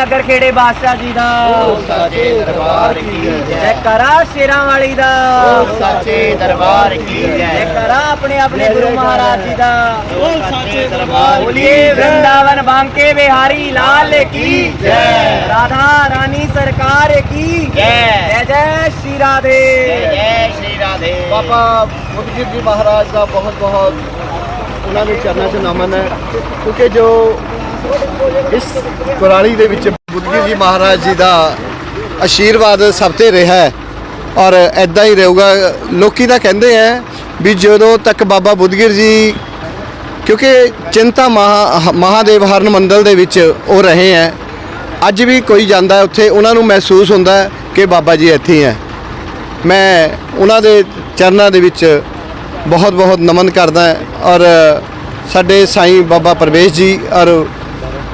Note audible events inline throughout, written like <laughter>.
ਨਗਰ ਖੇੜੇ ਬਾਦਸ਼ਾਹ ਜੀ ਦਾ। ਉਹ ਸਾਚੇ ਦਰਬਾਰ ਕੀ ਜੈ। ਕਰਾ ਸ਼ੇਰਾਂ ਵਾਲੀ ਦਾ। ਉਹ ਸਾਚੇ ਦਰਬਾਰ ਕੀ ਜੈ। ਕਰਾ ਆਪਣੇ ਆਪਣੇ ਗੁਰੂ ਮਹਾਰਾਜ ਜੀ ਦਾ। ਉਹ ਸਾਚੇ ਦਰਬਾਰ ਬੋਲੀਏ ਵ੍ਰਿੰਦਾਵਨ ਬਾਂਕੇ ਬਿਹਾਰੀ ਲਾਲ ਕੀ ਜੈ। ਰਾਧਾ ਰਾਣੀ ਸਰਕਾਰ ਕੀ ਜੈ। ਜੈ ਜੈ ਸ਼੍ਰੀ ਰਾਧੇ। ਜੈ ਸ਼੍ਰੀ ਰਾਧੇ। ਬਾਬਾ ਗੁਰਜੀਤ ਜੀ ਮਹਾਰਾਜ ਦਾ ਬਹੁਤ ਬਹੁਤ ਉਹਨਾਂ ਦੇ ਚਰਨਾਂ 'ਚ ਨਮਨ ਹੈ। ਕਿਉਂਕਿ ਜੋ ਇਸ ਕੁਰਾਲੀ ਦੇ ਵਿੱਚ ਬੁੱਧਗਿਰ ਜੀ ਮਹਾਰਾਜ ਜੀ ਦਾ ਆਸ਼ੀਰਵਾਦ ਸਭ ਤੇ ਰਿਹਾ ਹੈ ਔਰ ਐਦਾਂ ਹੀ ਰਹੂਗਾ। ਲੋਕੀ ਤਾਂ ਕਹਿੰਦੇ ਆ ਵੀ ਜਦੋਂ ਤੱਕ ਬਾਬਾ ਬੁੱਧਗਿਰ ਜੀ, ਕਿਉਂਕਿ ਚਿੰਤਾ ਮਹਾ, ਮਹਾਦੇਵ ਹਰਨ ਮੰਦਲ ਦੇ ਵਿੱਚ ਉਹ ਰਹੇ ਹੈ ਅੱਜ ਵੀ ਕੋਈ ਜਾਂਦਾ ਉੱਥੇ ਉਹਨਾਂ ਨੂੰ ਮਹਿਸੂਸ ਹੁੰਦਾ ਕਿ ਬਾਬਾ ਜੀ ਇੱਥੇ ਹੈ ਮੈਂ ਉਹਨਾਂ ਦੇ ਚਰਨਾਂ ਦੇ ਵਿੱਚ ਬਹੁਤ ਬਹੁਤ ਨਮਨ ਕਰਦਾ ਔਰ ਸਾਡੇ ਸਾਈਂ ਬਾਬਾ ਪਰਵੇਸ਼ ਜੀ ਔਰ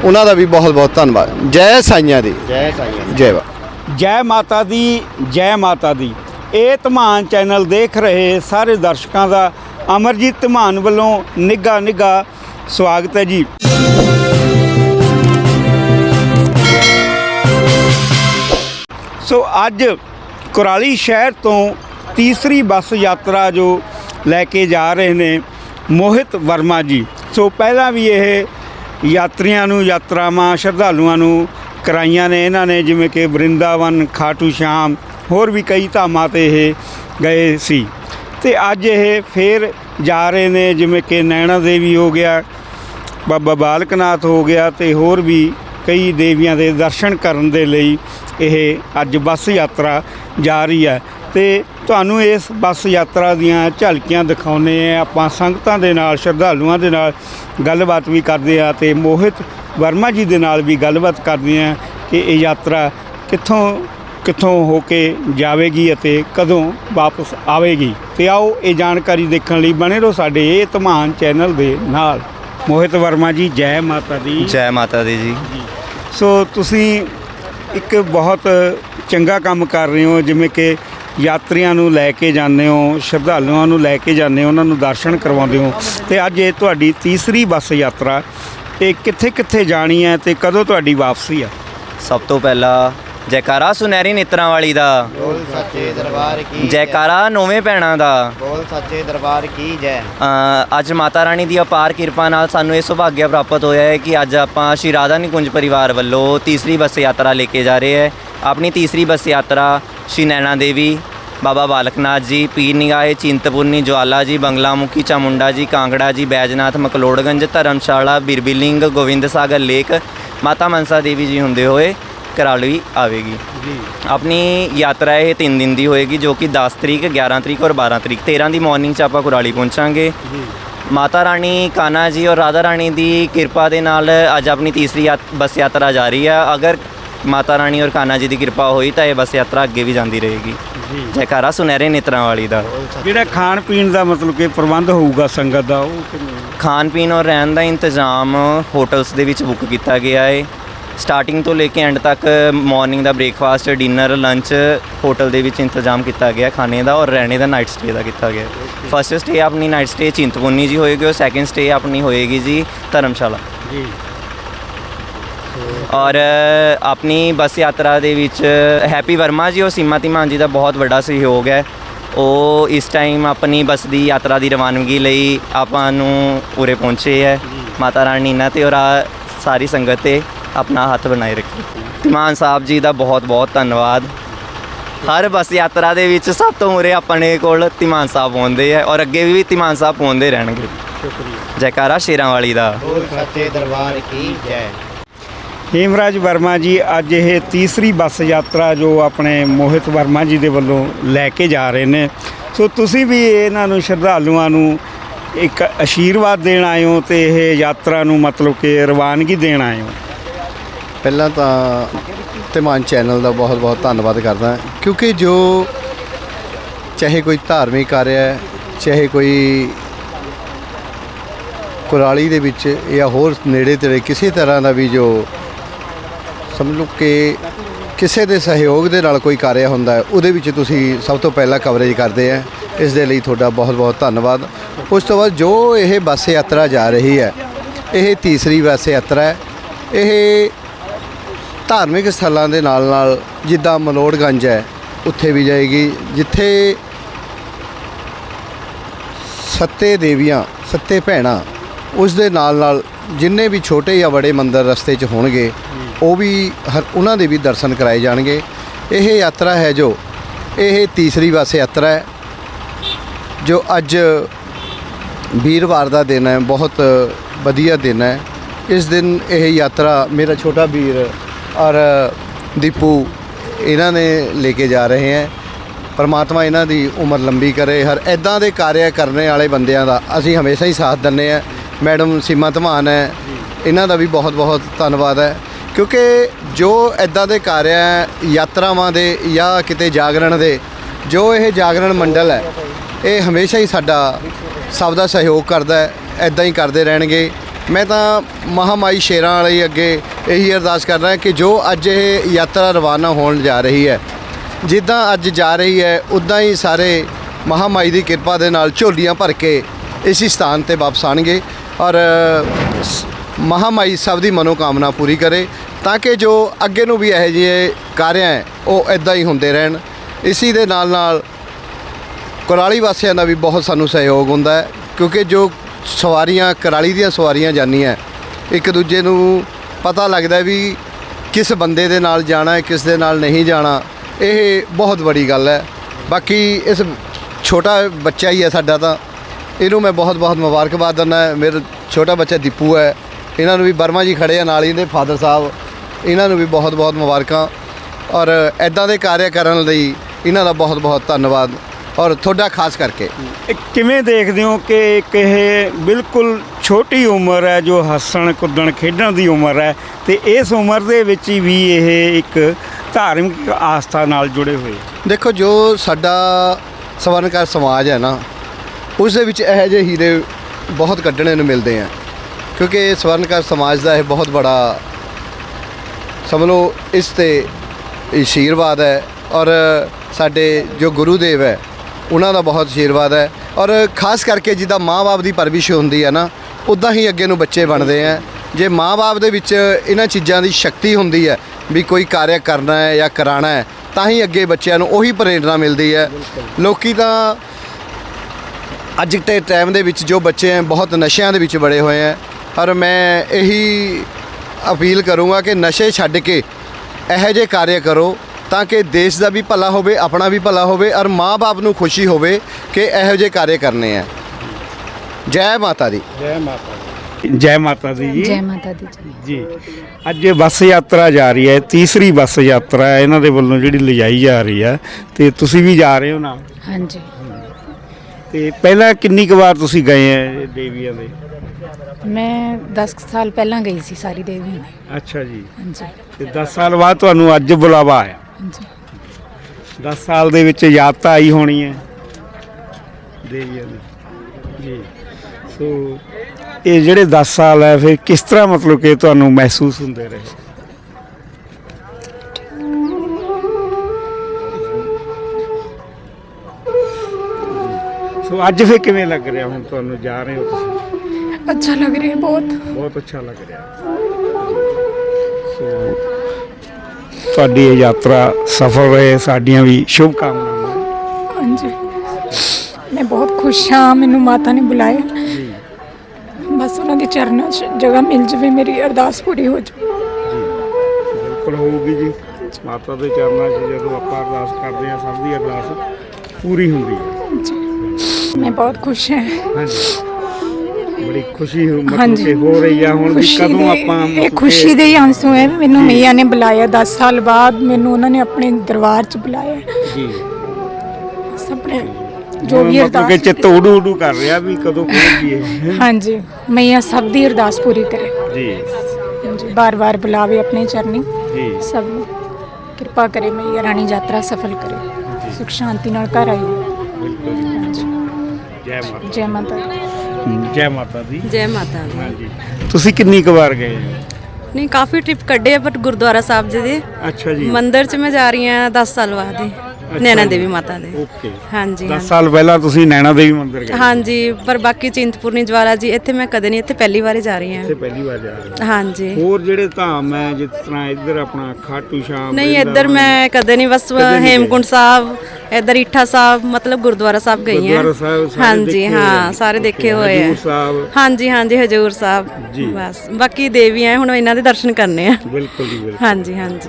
ਉਹਨਾਂ ਦਾ ਵੀ ਬਹੁਤ ਬਹੁਤ ਧੰਨਵਾਦ। ਜੈ ਸਾਈਆਂ ਦੀ। ਜੈ ਸਾਈਂ ਜੈ ਜੈ ਮਾਤਾ ਦੀ ਜੈ ਮਾਤਾ ਦੀ। ਇਹ ਧਮਾਨ ਚੈਨਲ ਦੇਖ ਰਹੇ ਸਾਰੇ ਦਰਸ਼ਕਾਂ ਦਾ ਅਮਰਜੀਤ ਧਮਾਨ ਵੱਲੋਂ ਨਿੱਘਾ ਨਿੱਘਾ ਸਵਾਗਤ ਹੈ ਜੀ। ਸੋ ਅੱਜ ਕੁਰਾਲੀ ਸ਼ਹਿਰ ਤੋਂ ਤੀਸਰੀ ਬੱਸ ਯਾਤਰਾ ਜੋ ਲੈ ਕੇ ਜਾ ਰਹੇ ਨੇ ਮੋਹਿਤ ਵਰਮਾ ਜੀ। ਸੋ ਪਹਿਲਾਂ ਵੀ ਇਹ ਯਾਤਰੀਆਂ ਨੂੰ, ਯਾਤਰਾਵਾਂ, ਸ਼ਰਧਾਲੂਆਂ ਨੂੰ ਕਰਾਈਆਂ ਨੇ ਇਹਨਾਂ ਨੇ, ਜਿਵੇਂ ਕਿ ਬ੍ਰਿੰਦਾਵਨ ਖਾਟੂ ਸ਼ਾਮ, ਹੋਰ ਵੀ ਕਈ ਧਾਮਾਂ ਤੇ ਇਹ ਗਏ ਸੀ। ਤੇ ਅੱਜ ਇਹ ਫੇਰ ਜਾ ਰਹੇ ਨੇ, ਜਿਵੇਂ ਕਿ ਨੈਣਾ ਦੇਵੀ ਹੋ ਗਿਆ, ਬਾਬਾ ਬਾਲਕਨਾਥ ਹੋ ਗਿਆ ਤੇ ਹੋਰ ਵੀ ਕਈ ਦੇਵੀਆਂ ਦੇ ਦਰਸ਼ਨ ਕਰਨ ਦੇ ਲਈ ਇਹ ਅੱਜ ਬੱਸ ਯਾਤਰਾ ਜਾ ਰਹੀ ਹੈ। ਤੇ ਤੁਹਾਨੂੰ ਇਸ ਬੱਸ ਯਾਤਰਾ ਦੀਆਂ ਝਲਕੀਆਂ ਦਿਖਾਉਨੇ ਆ ਆਪਾਂ ਸੰਗਤਾਂ ਦੇ ਨਾਲ ਸ਼ਰਧਾਲੂਆਂ ਦੇ ਨਾਲ ਗੱਲਬਾਤ ਵੀ ਕਰਦੇ ਆ ਤੇ ਮੋਹਿਤ ਵਰਮਾ ਜੀ ਦੇ ਨਾਲ ਵੀ ਗੱਲਬਾਤ ਕਰਦੇ ਆ ਕਿ ਇਹ ਯਾਤਰਾ ਕਿੱਥੋਂ ਕਿੱਥੋਂ ਹੋ ਕੇ ਜਾਵੇਗੀ ਅਤੇ ਕਦੋਂ ਵਾਪਸ ਆਵੇਗੀ। ਤੇ ਆਓ ਇਹ ਜਾਣਕਾਰੀ ਦੇਖਣ ਲਈ ਬਣੇ ਰਹੋ ਸਾਡੇ ਇਹ ਧਮਾਨ ਚੈਨਲ ਦੇ ਨਾਲ। ਮੋਹਿਤ ਵਰਮਾ ਜੀ ਜੈ ਮਾਤਾ ਦੀ। ਜੈ ਮਾਤਾ ਦੀ ਜੀ। ਸੋ ਤੁਸੀਂ ਇੱਕ ਬਹੁਤ ਚੰਗਾ ਕੰਮ ਕਰ ਰਹੇ ਹੋ ਜਿਵੇਂ ਕਿ ਯਾਤਰੀਆਂ ਨੂੰ ਲੈ ਕੇ ਜਾਂਦੇ ਹੋ ਸ਼ਰਧਾਲੂਆਂ ਨੂੰ ਲੈ ਕੇ ਜਾਂਦੇ ਹੋ ਉਹਨਾਂ ਨੂੰ ਦਰਸ਼ਨ ਕਰਵਾਉਂਦੇ ਹੋ। ਤੇ ਅੱਜ ਇਹ ਤੁਹਾਡੀ ਤੀਸਰੀ ਬੱਸ ਯਾਤਰਾ ਇਹ ਕਿੱਥੇ ਕਿੱਥੇ ਜਾਣੀ ਹੈ ਤੇ ਕਦੋਂ ਤੁਹਾਡੀ ਵਾਪਸੀ ਹੈ? ਸਭ ਤੋਂ ਪਹਿਲਾਂ ਜੈਕਾਰਾ ਸੁਨਹਿਰੀ ਨੇਤਰਾਂ ਵਾਲੀ ਦਾ। ਬੋਲ ਸੱਚੇ ਦਰਬਾਰ ਕੀ ਜੈਕਾਰਾ ਨੌਵੇਂ ਭੈਣਾਂ ਦਾ। ਬੋਲ ਸੱਚੇ ਦਰਬਾਰ ਕੀ ਜੈ। ਅ, ਅੱਜ ਮਾਤਾ ਰਾਣੀ ਦੀ ਅਪਾਰ ਕਿਰਪਾ ਨਾਲ ਸਾਨੂੰ ਇਹ ਸੁਭਾਗਿਆ ਪ੍ਰਾਪਤ ਹੋਇਆ ਹੈ ਕਿ ਅੱਜ ਆਪਾਂ ਸ਼੍ਰੀ ਰਾਧਾ ਨਿਕੁੰਜ ਪਰਿਵਾਰ ਵੱਲੋਂ ਤੀਸਰੀ ਬੱਸ ਯਾਤਰਾ ਲੈ ਕੇ ਜਾ ਰਹੇ ਹੈ। ਆਪਣੀ ਤੀਸਰੀ ਬੱਸ ਯਾਤਰਾ ਸ਼੍ਰੀ ਨੈਣਾ ਦੇਵੀ ਬਾਬਾ ਬਾਲਕਨਾਥ ਜੀ ਪੀਰ ਨਿਗਾਹੇ ਚਿੰਤਪੁਰਨੀ ਜਵਾਲਾ ਜੀ ਬੰਗਲਾਮੁਖੀ ਚਾਮੁੰਡਾ ਜੀ ਕਾਂਗੜਾ ਜੀ ਬੈਜਨਾਥ ਮਕਲੋੜਗੰਜ ਧਰਮਸ਼ਾਲਾ ਬਿਰਬਿਲਿੰਗ ਗੋਬਿੰਦ ਸਾਗਰ ਲੇਕ ਮਾਤਾ ਮਨਸਾ ਦੇਵੀ ਜੀ ਹੁੰਦੇ ਹੋਏ ਕਰਾਲੀ ਆਵੇਗੀ। ਆਪਣੀ ਯਾਤਰਾ ਇਹ 3 ਦਿਨ ਦੀ ਹੋਏਗੀ ਜੋ ਕਿ 10 ਤਰੀਕ 11 ਤਰੀਕ ਔਰ 12 ਤਰੀਕ। 13 ਦੀ ਮਾਰਨਿੰਗ ਚ ਆਪਾਂ ਕੁਰਾਲੀ ਪਹੁੰਚਾਂਗੇ। ਮਾਤਾ ਰਾਣੀ ਕਾਨਾ ਜੀ ਔਰ ਰਾਧਾ ਰਾਣੀ ਦੀ ਕਿਰਪਾ ਦੇ ਨਾਲ ਅੱਜ ਆਪਣੀ ਤੀਸਰੀ ਬੱਸ ਯਾਤਰਾ ਜਾਰੀ ਹੈ ਅਗਰ ਮਾਤਾ ਰਾਣੀ ਔਰ ਕਾਨਾ ਜੀ ਦੀ ਕਿਰਪਾ ਹੋਈ ਤਾਂ ਇਹ ਬੱਸ ਯਾਤਰਾ ਅੱਗੇ ਵੀ ਜਾਂਦੀ ਰਹੇਗੀ। ਜੈਕਾਰਾ ਸੁਨਹਿਰੇ ਨੇਤਰਾਂ ਵਾਲੀ ਦਾ। ਜਿਹੜਾ ਖਾਣ ਪੀਣ ਦਾ ਮਤਲਬ ਕਿ ਪ੍ਰਬੰਧ ਹੋਊਗਾ ਸੰਗਤ ਦਾ ਉਹ ਕਿਵੇਂ ਖਾਣ ਪੀਣ ਔਰ ਰਹਿਣ ਦਾ ਇੰਤਜ਼ਾਮ ਹੋਟਲਸ ਦੇ ਵਿੱਚ ਬੁੱਕ ਕੀਤਾ ਗਿਆ ਹੈ ਸਟਾਰਟਿੰਗ ਤੋਂ ਲੈ ਕੇ ਐਂਡ ਤੱਕ ਮਾਰਨਿੰਗ ਦਾ ਬ੍ਰੇਕਫਾਸਟ ਡਿਨਰ ਲੰਚ ਹੋਟਲ ਦੇ ਵਿੱਚ ਇੰਤਜ਼ਾਮ ਕੀਤਾ ਗਿਆ ਖਾਣੇ ਦਾ ਔਰ ਰਹਿਣੇ ਦਾ ਨਾਈਟ ਸਟੇ ਦਾ ਕੀਤਾ ਗਿਆ। ਫਸਟ ਸਟੇ ਆਪਣੀ ਨਾਈਟ ਸਟੇ ਚਿੰਤਪੁਰਨੀ ਜੀ ਹੋਏਗੀ ਔਰ ਸੈਕੰਡ ਸਟੇ ਆਪਣੀ ਹੋਏਗੀ ਜੀ ਧਰਮਸ਼ਾਲਾ। ਜੀ। ਔਰ ਆਪਣੀ ਬੱਸ ਯਾਤਰਾ ਦੇ ਵਿੱਚ ਹੈਪੀ ਵਰਮਾ ਜੀ ਔਰ ਸੀਮਾ ਧੀਮਾਨ ਜੀ ਦਾ ਬਹੁਤ ਵੱਡਾ ਸਹਿਯੋਗ ਹੈ। ਉਹ ਇਸ ਟਾਈਮ ਆਪਣੀ ਬੱਸ ਦੀ ਯਾਤਰਾ ਦੀ ਰਵਾਨਗੀ ਲਈ ਆਪਾਂ ਨੂੰ ਉਰੇ ਪਹੁੰਚੇ ਹੈ। ਮਾਤਾ ਰਾਣੀ ਨਾ ਤੇ ਔਰ ਆ ਸਾਰੀ ਸੰਗਤ ਤੇ ਆਪਣਾ ਹੱਥ ਬਣਾਏ ਰੱਖੇ। ਧੀਮਾਨ ਸਾਹਿਬ ਜੀ ਦਾ ਬਹੁਤ ਬਹੁਤ ਧੰਨਵਾਦ। ਹਰ ਬੱਸ ਯਾਤਰਾ ਦੇ ਵਿੱਚ ਸਭ ਤੋਂ ਉਰੇ ਆਪਣੇ ਕੋਲ ਧੀਮਾਨ ਸਾਹਿਬ ਪਹੁੰਚਦੇ ਹੈ ਔਰ ਅੱਗੇ ਵੀ ਧੀਮਾਨ ਸਾਹਿਬ ਪਹੁੰਚਦੇ ਰਹਿਣਗੇ। ਸ਼ੁਕਰੀਆ। ਜੈਕਾਰਾ ਸ਼ੇਰਾਂ ਵਾਲੀ ਦਾ। ਬੋਲ ਸੱਚੇ ਦਰਬਾਰ ਕੀ ਜੈ। ਹੇਮਰਾਜ ਵਰਮਾ ਜੀ, ਅੱਜ ਇਹ ਤੀਸਰੀ ਬੱਸ ਯਾਤਰਾ ਜੋ ਆਪਣੇ ਮੋਹਿਤ ਵਰਮਾ ਜੀ ਦੇ ਵੱਲੋਂ ਲੈ ਕੇ ਜਾ ਰਹੇ ਨੇ। ਸੋ ਤੁਸੀਂ ਵੀ ਇਹਨਾਂ ਨੂੰ ਸ਼ਰਧਾਲੂਆਂ ਨੂੰ ਇੱਕ ਆਸ਼ੀਰਵਾਦ ਦੇਣ ਆਏ ਹੋ ਤੇ ਇਹ ਯਾਤਰਾ ਨੂੰ ਮਤਲਬ ਕਿ ਰਵਾਨਗੀ ਦੇਣ ਆਏ ਹੋ? ਪਹਿਲਾਂ ਤਾਂ ਧਮਾਨ ਚੈਨਲ ਦਾ ਬਹੁਤ ਬਹੁਤ ਧੰਨਵਾਦ ਕਰਦਾ ਕਿਉਂਕਿ ਜੋ ਚਾਹੇ ਕੋਈ ਧਾਰਮਿਕ ਕਾਰਿਆ ਹੈ, ਚਾਹੇ ਕੋਈ ਕੁਰਾਲੀ ਦੇ ਵਿੱਚ ਜਾਂ ਹੋਰ ਨੇੜੇ ਤੇੜੇ ਕਿਸੇ ਤਰ੍ਹਾਂ ਦਾ ਵੀ ਜੋ ਸਮਝ ਲਓ ਕਿ ਕਿਸੇ ਦੇ ਸਹਿਯੋਗ ਦੇ ਨਾਲ ਕੋਈ ਕਾਰਿਆ ਹੁੰਦਾ ਹੈ, ਉਹਦੇ ਵਿੱਚ ਤੁਸੀਂ ਸਭ ਤੋਂ ਪਹਿਲਾਂ ਕਵਰੇਜ ਕਰਦੇ ਆ। ਇਸ ਦੇ ਲਈ ਤੁਹਾਡਾ ਬਹੁਤ ਬਹੁਤ ਧੰਨਵਾਦ। ਉਸ ਤੋਂ ਬਾਅਦ ਜੋ ਇਹ ਬੱਸ ਯਾਤਰਾ ਜਾ ਰਹੀ ਹੈ, ਇਹ ਤੀਸਰੀ ਬੱਸ ਯਾਤਰਾ ਹੈ। ਇਹ ਧਾਰਮਿਕ ਸਥਲਾਂ ਦੇ ਨਾਲ ਨਾਲ ਜਿੱਦਾਂ ਮਲੋੜਗੰਜ ਹੈ, ਉੱਥੇ ਵੀ ਜਾਏਗੀ, ਜਿੱਥੇ ਸੱਤੇ ਦੇਵੀਆਂ, ਸੱਤੇ ਭੈਣਾਂ, ਉਸ ਦੇ ਨਾਲ ਨਾਲ ਜਿੰਨੇ ਵੀ ਛੋਟੇ ਜਾਂ ਬੜੇ ਮੰਦਰ ਰਸਤੇ 'ਚ ਹੋਣਗੇ ਉਹ ਵੀ ਹਰ- ਉਹਨਾਂ ਦੇ ਵੀ ਦਰਸ਼ਨ ਕਰਾਏ ਜਾਣਗੇ। ਇਹ ਯਾਤਰਾ ਹੈ ਜੋ, ਇਹ ਤੀਸਰੀ ਬੱਸ ਯਾਤਰਾ ਹੈ, ਜੋ ਅੱਜ ਵੀਰਵਾਰ ਦਾ ਦਿਨ ਹੈ, ਬਹੁਤ ਵਧੀਆ ਦਿਨ ਹੈ। ਇਸ ਦਿਨ ਇਹ ਯਾਤਰਾ ਮੇਰਾ ਛੋਟਾ ਵੀਰ ਔਰ ਦੀਪੂ ਇਹਨਾਂ ਨੇ ਲੈ ਕੇ ਜਾ ਰਹੇ ਹੈ। ਪਰਮਾਤਮਾ ਇਹਨਾਂ ਦੀ ਉਮਰ ਲੰਬੀ ਕਰੇ, ਹਰ ਐਦਾਂ ਦੇ ਕਾਰਿਆ ਕਰਨੇ ਵਾਲੇ ਬੰਦਿਆਂ ਦਾ ਅਸੀਂ ਹਮੇਸ਼ਾ ਹੀ ਸਾਥ ਦਿੰਦੇ ਆ ਮੈਡਮ ਸੀਮਾ ਧਮਾਨ ਹੈ, ਇਹਨਾਂ ਦਾ ਵੀ ਬਹੁਤ ਬਹੁਤ ਧੰਨਵਾਦ ਹੈ। ਕਿਉਂਕਿ ਜੋ ਐਦਾਂ ਦੇ ਕਾਰਿਆ ਹੈ, ਯਾਤਰਾਵਾਂ ਦੇ ਜਾਂ ਕਿਤੇ ਜਾਗਰਣ ਦੇ ਜੋ ਇਹ ਜਾਗਰਣ ਮੰਡਲ ਹੈ ਇਹ ਹਮੇਸ਼ਾ ਹੀ ਸਾਡਾ ਸਭ ਦਾ ਸਹਿਯੋਗ ਕਰਦਾ ਹੈ ਐਦਾਂ ਹੀ ਕਰਦੇ ਰਹਿਣਗੇ। ਮੈਂ ਤਾਂ ਮਹਾਮਾਈ ਸ਼ੇਰਾਂ ਵਾਲੇ ਅੱਗੇ ਇਹੀ ਅਰਦਾਸ ਕਰਦਾ ਕਿ ਜੋ ਅੱਜ ਇਹ ਯਾਤਰਾ ਰਵਾਨਾ ਹੋਣ ਜਾ ਰਹੀ ਹੈ ਜਿੱਦਾਂ ਅੱਜ ਜਾ ਰਹੀ ਹੈ ਉਦਾਂ ਹੀ ਸਾਰੇ ਮਹਾਮਾਈ ਦੀ ਕਿਰਪਾ ਦੇ ਨਾਲ ਝੋਲੀਆਂ ਭਰ ਕੇ ਇਸੇ ਸਥਾਨ ਤੇ ਵਾਪਸ ਆਣਗੇ ਔਰ ਸ- ਮਹਾਮਾਈ ਸਭ ਦੀ ਮਨੋਕਾਮਨਾ ਪੂਰੀ ਕਰੇ। ਤਾਂ ਕਿ ਜੋ ਅੱਗੇ ਨੂੰ ਵੀ ਇਹੋ ਜਿਹੇ ਕਾਰਿਆ ਹੈ, ਉਹ ਇਦਾਂ ਹੀ ਹੁੰਦੇ ਰਹਿਣ। ਇਸੀ ਦੇ ਨਾਲ ਨਾਲ ਕੁਰਾਲੀ ਵਾਸੀਆਂ ਦਾ ਵੀ ਬਹੁਤ ਸਾਨੂੰ ਸਹਿਯੋਗ ਹੁੰਦਾ ਹੈ, ਕਿਉਂਕਿ ਜੋ ਸਵਾਰੀਆਂ, ਕੁਰਾਲੀ ਦੀਆਂ ਸਵਾਰੀਆਂ ਜਾਂਦੀਆਂ ਇੱਕ ਦੂਜੇ ਨੂੰ ਪਤਾ ਲੱਗਦਾ ਵੀ ਕਿਸ ਬੰਦੇ ਦੇ ਨਾਲ ਜਾਣਾ ਹੈ, ਕਿਸ ਦੇ ਨਾਲ ਨਹੀਂ ਜਾਣਾ, ਇਹ ਬਹੁਤ ਵੱਡੀ ਗੱਲ ਹੈ। ਬਾਕੀ ਇਸ ਛੋਟਾ ਬੱਚਾ ਹੀ ਹੈ ਸਾਡਾ ਤਾਂ, ਇਹਨੂੰ ਮੈਂ ਬਹੁਤ ਬਹੁਤ ਮੁਬਾਰਕਬਾਦ ਦਿੰਦਾ ਮੇਰਾ ਛੋਟਾ ਬੱਚਾ ਦੀਪੂ ਹੈ, ਇਹਨਾਂ ਨੂੰ ਵੀ ਬਰਮਾ ਜੀ ਖੜੇ ਆ, ਨਾਲ ਹੀ ਦੇ ਫਾਦਰ ਸਾਹਿਬ। ਇਹਨਾਂ ਨੂੰ ਵੀ ਬਹੁਤ ਬਹੁਤ ਮੁਬਾਰਕਾਂ ਔਰ ਐਦਾਂ ਦੇ ਕਾਰਿਆ ਕਰਨ ਲਈ ਇਹਨਾਂ ਦਾ ਬਹੁਤ ਬਹੁਤ ਧੰਨਵਾਦ ਔਰ ਤੁਹਾਡਾ ਖਾਸ ਕਰਕੇ। ਕਿਵੇਂ ਦੇਖਦੇ ਹੋ ਕਿ ਇੱਕ ਇਹ ਬਿਲਕੁਲ ਛੋਟੀ ਉਮਰ ਹੈ ਜੋ ਹੱਸਣ ਕੁੱਦਣ ਖੇਡਣ ਦੀ ਉਮਰ ਹੈ ਤੇ ਇਸ ਉਮਰ ਦੇ ਵਿੱਚ ਹੀ ਵੀ ਇਹ ਇੱਕ ਧਾਰਮਿਕ ਆਸਥਾ ਨਾਲ ਜੁੜੇ ਹੋਏ ਦੇਖੋ ਜੋ ਸਾਡਾ ਸਵਰਨਕਾਰ ਸਮਾਜ ਹੈ ਨਾ ਉਸ ਦੇ ਵਿੱਚ ਇਹੋ ਜਿਹੇ ਹੀਰੇ ਬਹੁਤ ਕੱਢਣੇ ਨੂੰ ਮਿਲਦੇ ਆ ਕਿਉਂਕਿ ਸਵਰਨਕਾਰ ਸਮਾਜ ਦਾ ਇਹ ਬਹੁਤ ਬੜਾ ਸਮਝ ਲਓ ਇਸ ਤੇ ਆਸ਼ੀਰਵਾਦ ਹੈ ਔਰ ਸਾਡੇ ਜੋ ਗੁਰੂ ਦੇਵ ਹੈ, ਉਹਨਾਂ ਦਾ ਬਹੁਤ ਆਸ਼ੀਰਵਾਦ ਹੈ ਔਰ ਖਾਸ ਕਰਕੇ ਜਿੱਦਾਂ ਮਾਂ-ਬਾਪ ਦੀ ਪਰਵਿਸ਼ ਹੁੰਦੀ ਹੈ ਨਾ, ਉਦਾਂ ਹੀ ਅੱਗੇ ਨੂੰ ਬੱਚੇ ਬਣਦੇ ਆ ਜੇ ਮਾਂ-ਬਾਪ ਦੇ ਵਿੱਚ ਇਹਨਾਂ ਚੀਜ਼ਾਂ ਦੀ ਸ਼ਕਤੀ ਹੁੰਦੀ ਹੈ ਵੀ ਕੋਈ ਕਾਰਜ ਕਰਨਾ ਹੈ ਜਾਂ ਕਰਾਣਾ ਹੈ, ਤਾਂ ਹੀ ਅੱਗੇ ਬੱਚਿਆਂ ਨੂੰ ਉਹੀ ਪ੍ਰੇਰਣਾ ਮਿਲਦੀ ਹੈ। ਲੋਕੀ ਤਾਂ ਅੱਜ ਦੇ ਟਾਈਮ ਦੇ ਵਿੱਚ ਜੋ ਬੱਚੇ ਹੈ, ਬਹੁਤ ਨਸ਼ਿਆਂ ਦੇ ਵਿੱਚ ਬੜੇ ਹੋਏ ਹੈ ਔਰ ਮੈਂ ਇਹੀ ਅਪੀਲ ਕਰੂੰਗਾ ਕਿ ਨਸ਼ੇ ਛੱਡ ਕੇ ਇਹੋ ਜਿਹੇ ਕਾਰਜ ਕਰੋ ਤਾਂ ਕਿ ਦੇਸ਼ ਦਾ ਵੀ ਭਲਾ ਹੋਵੇ ਆਪਣਾ ਵੀ ਭਲਾ ਹੋਵੇ ਔਰ ਮਾਂ-ਬਾਪ ਨੂੰ ਖੁਸ਼ੀ ਹੋਵੇ ਕਿ ਇਹੋ ਜਿਹੇ ਕਾਰਜ ਕਰਨੇ ਆ। ਜੈ ਮਾਤਾ ਦੀ। ਜੈ ਮਾਤਾ ਦੀ। ਜੈ ਮਾਤਾ ਦੀ ਜੀ। ਜੈ ਮਾਤਾ ਦੀ ਜੀ। ਅੱਜ ਇਹ ਬੱਸ ਯਾਤਰਾ ਜਾ ਰਹੀ ਹੈ ਤੀਸਰੀ ਬੱਸ ਯਾਤਰਾ ਹੈ ਇਹਨਾਂ ਦੇ ਵੱਲੋਂ ਜਿਹੜੀ ਲਿਜਾਈ ਜਾ ਰਹੀ ਹੈ। ਤੇ ਤੁਸੀਂ ਵੀ ਜਾ ਰਹੇ ਹੋ ਨਾਲ? ਹਾਂਜੀ। ਤੇ ਪਹਿਲਾਂ ਕਿੰਨੀ ਕੁ ਵਾਰ ਤੁਸੀਂ ਗਏ ਆ ਇਹ ਦੇਵੀਆਂ ਦੇ? ਮੈਂ 10 ਕੁ ਸਾਲ ਪਹਿਲਾਂ ਗਈ ਸੀ ਸਾਰੀ ਦੇਵੀ ਨੇ। ਅੱਛਾ ਜੀ। ਹਾਂਜੀ। ਤੇ 10 ਸਾਲ ਬਾਅਦ ਤੁਹਾਨੂੰ ਅੱਜ ਬੁਲਾਵਾ ਆਇਆ। ਹਾਂਜੀ। 10 ਸਾਲ ਦੇ ਵਿੱਚ ਯਾਦ ਤਾਂ ਆਈ ਹੋਣੀ ਹੈ। ਦੇਵੀਆਂ ਦੀ। ਜੀ। ਸੋ ਇਹ ਜਿਹੜੇ 10 ਸਾਲ ਹੈ ਫਿਰ ਕਿਸ ਤਰ੍ਹਾਂ ਮਤਲਬ ਕਿ ਤੁਹਾਨੂੰ ਮਹਿਸੂਸ ਹੁੰਦੇ ਰਹੇ? ਸੋ ਅੱਜ ਫਿਰ ਕਿਵੇਂ ਲੱਗ ਰਿਹਾ ਹੁਣ ਤੁਹਾਨੂੰ ਜਾ ਰਹੇ ਹੋ ਤੁਸੀਂ? ਅੱਛਾ ਲੱਗ ਰਿਹਾ ਬਹੁਤ ਬਹੁਤ ਅੱਛਾ ਲੱਗ ਰਿਹਾ ਸੋ ਤੁਹਾਡੀ ਇਹ ਯਾਤਰਾ ਸਫਲ ਰਹੇ ਸਾਡੀਆਂ ਵੀ ਸ਼ੁਭ ਕਾਮਨਾਵਾਂ ਹਾਂਜੀ ਮੈਂ ਬਹੁਤ ਖੁਸ਼ ਹਾਂ ਮੈਨੂੰ ਮਾਤਾ ਨੇ ਬੁਲਾਇਆ ਬਸ ਉਹਨਾਂ ਦੇ ਚਰਨਾਂ 'ਚ ਜਗ੍ਹਾ ਮਿਲ ਜਵੇ ਮੇਰੀ ਅਰਦਾਸ ਪੂਰੀ ਹੋ ਜਾਵੇ ਬਿਲਕੁਲ ਹੋਊਗੀ ਜੀ ਮਾਤਾ ਦੇ ਚਰਨਾਂ 'ਚ ਜਦੋਂ ਆਪਾਂ ਅਰਦਾਸ ਕਰਦੇ ਹਾਂ ਸਭ ਦੀ ਅਰਦਾਸ ਪੂਰੀ ਹੁੰਦੀ ਹੈ ਮੈਂ ਬਹੁਤ ਖੁਸ਼ ਹਾਂ ਹਾਂਜੀ ਬੜੀ ਖੁਸ਼ੀ ਮਤਲਬ ਹਾਂਜੀ। ਕਿ ਹੋ ਰਹੀ ਆ। ਹੁਣ ਵੀ ਖੁਸ਼ੀ ਕਦੋਂ ਦੇ- ਆਪਾਂ ਇਹ ਮਤਲਬ ਖੁਸ਼ੀ ਕਿ- ਦੇ ਹੀ ਆਂਸੂ ਹੈ ਮੈਨੂੰ ਮਈਆ ਨੇ ਬੁਲਾਇਆ 10 ਸਾਲ ਬਾਅਦ ਮੈਨੂੰ ਉਹਨਾਂ ਨੇ ਆਪਣੇ ਦਰਬਾਰ 'ਚ ਬੁਲਾਇਆ। ਜੀ। ਆਪਣੇ ਜੋ। ਵੀ ਮਤਲਬ ਕਿ ਅਰਦਾਸ ਚਿੱਤ ਉਡੂ ਉਡੂ ਕਰ ਰਿਹਾ ਵੀ ਕਦੋਂ ਹੈ ਹਾਂਜੀ। ਮਈਆ ਸਭ ਦੀ ਅਰਦਾਸ ਪੂਰੀ ਕਰੇ। ਜੀ। ਹਾਂਜੀ। ਬਾਰ-ਬਾਰ ਬੁਲਾਵੇ ਆਪਣੇ ਚਰਨੀ। ਜੀ। ਸਭ ਨੂੰ ਕਿਰਪਾ ਕਰੇ ਮਈਆ ਰਾਣੀ ਯਾਤਰਾ ਸਫਲ ਕਰੇ। ਸੁਖ ਸ਼ਾਂਤੀ ਨਾਲ ਘਰ ਬਿਲਕੁਲ ਹਾਂਜੀ। ਜੈ ਮਾਤਾ ਜੈ ਮਾਤਾ ਦੀ। ਜੈ ਮਾਤਾ ਦੀ। ਜੈ ਮਾਤਾ ਦੀ। ਹਾਂਜੀ। ਤੁਸੀਂ ਕਿੰਨੀ ਕੁ ਵਾਰ ਗਏ ਜੀ ਨਹੀਂ ਕਾਫੀ ਟ੍ਰਿਪ ਕੱਢੇ ਆ ਬਟ ਗੁਰਦੁਆਰਾ ਸਾਹਿਬ ਜੀ ਦੇ। ਅੱਛਾ ਜੀ। ਮੰਦਿਰ 'ਚ ਮੈਂ ਜਾ ਰਹੀ ਹਾਂ 10 ਸਾਲ ਬਾਅਦ ਹੀ ਨੈਣਾ ਦੇਵੀ ਮਾਤਾ ਦੇ। ਓਕੇ। ਹਾਂਜੀ 10 ਸਾਲ ਪਹਿਲਾਂ ਤੁਸੀਂ ਨੈਣਾ ਦੇਵੀ ਮੰਦਿਰ ਗਏ। ਹਾਂਜੀ ਪਰ ਬਾਕੀ ਚਿੰਤਪੁਰਨੀ ਜਵਾਲਾ ਜੀ ਇੱਥੇ ਮੈਂ ਕਦੇ ਨਹੀਂ ਇੱਥੇ ਪਹਿਲੀ ਵਾਰ ਜਾ ਰਹੀ ਇੱਥੇ ਹਾਂ ਪਹਿਲੀ ਵਾਰ ਜਾ ਰਹੇ ਹੋ। ਹਾਂਜੀ। ਹੋਰ ਜਿਹੜੇ ਧਾਮ ਹੈ ਜਿਸ ਤਰ੍ਹਾਂ ਇੱਧਰ ਆਪਣਾ ਖਾਟੂ ਸ਼ਾਮ ਨਹੀਂ ਇੱਧਰ ਮੈਂ ਕਦੇ ਨਹੀਂ ਬਸ। ਹੇਮਕੁੰਟ ਸਾਹਿਬ ਇੱਧਰ ਈਠਾ ਸਾਹਿਬ ਮਤਲਬ ਗੁਰਦੁਆਰਾ ਸਾਹਿਬ ਗਈ ਹਾਂ। ਗੁਰਦੁਆਰਾ ਸਾਹਿਬ ਸਾਰੇ ਹਾਂਜੀ ਦੇਖੇ ਹਾਂ ਹੋਏ ਆ। ਸਾਰੇ ਦੇਖੇ Okay, ਹੋਏ ਆ। ਹਜ਼ੂਰ ਸਾਹਿਬ। ਹਾਂਜੀ ਹਾਂਜੀ ਹਜੂਰ ਸਾਹਿਬ। ਜੀ। ਬਸ ਬਾਕੀ ਦੇਵੀਆਂ ਹੁਣ ਇਹਨਾਂ ਦੇ ਦਰਸ਼ਨ ਕਰਨੇ ਆ। ਬਿਲਕੁਲ ਜੀ ਬਿਲਕੁਲ। ਹਾਂਜੀ ਹਾਂਜੀ।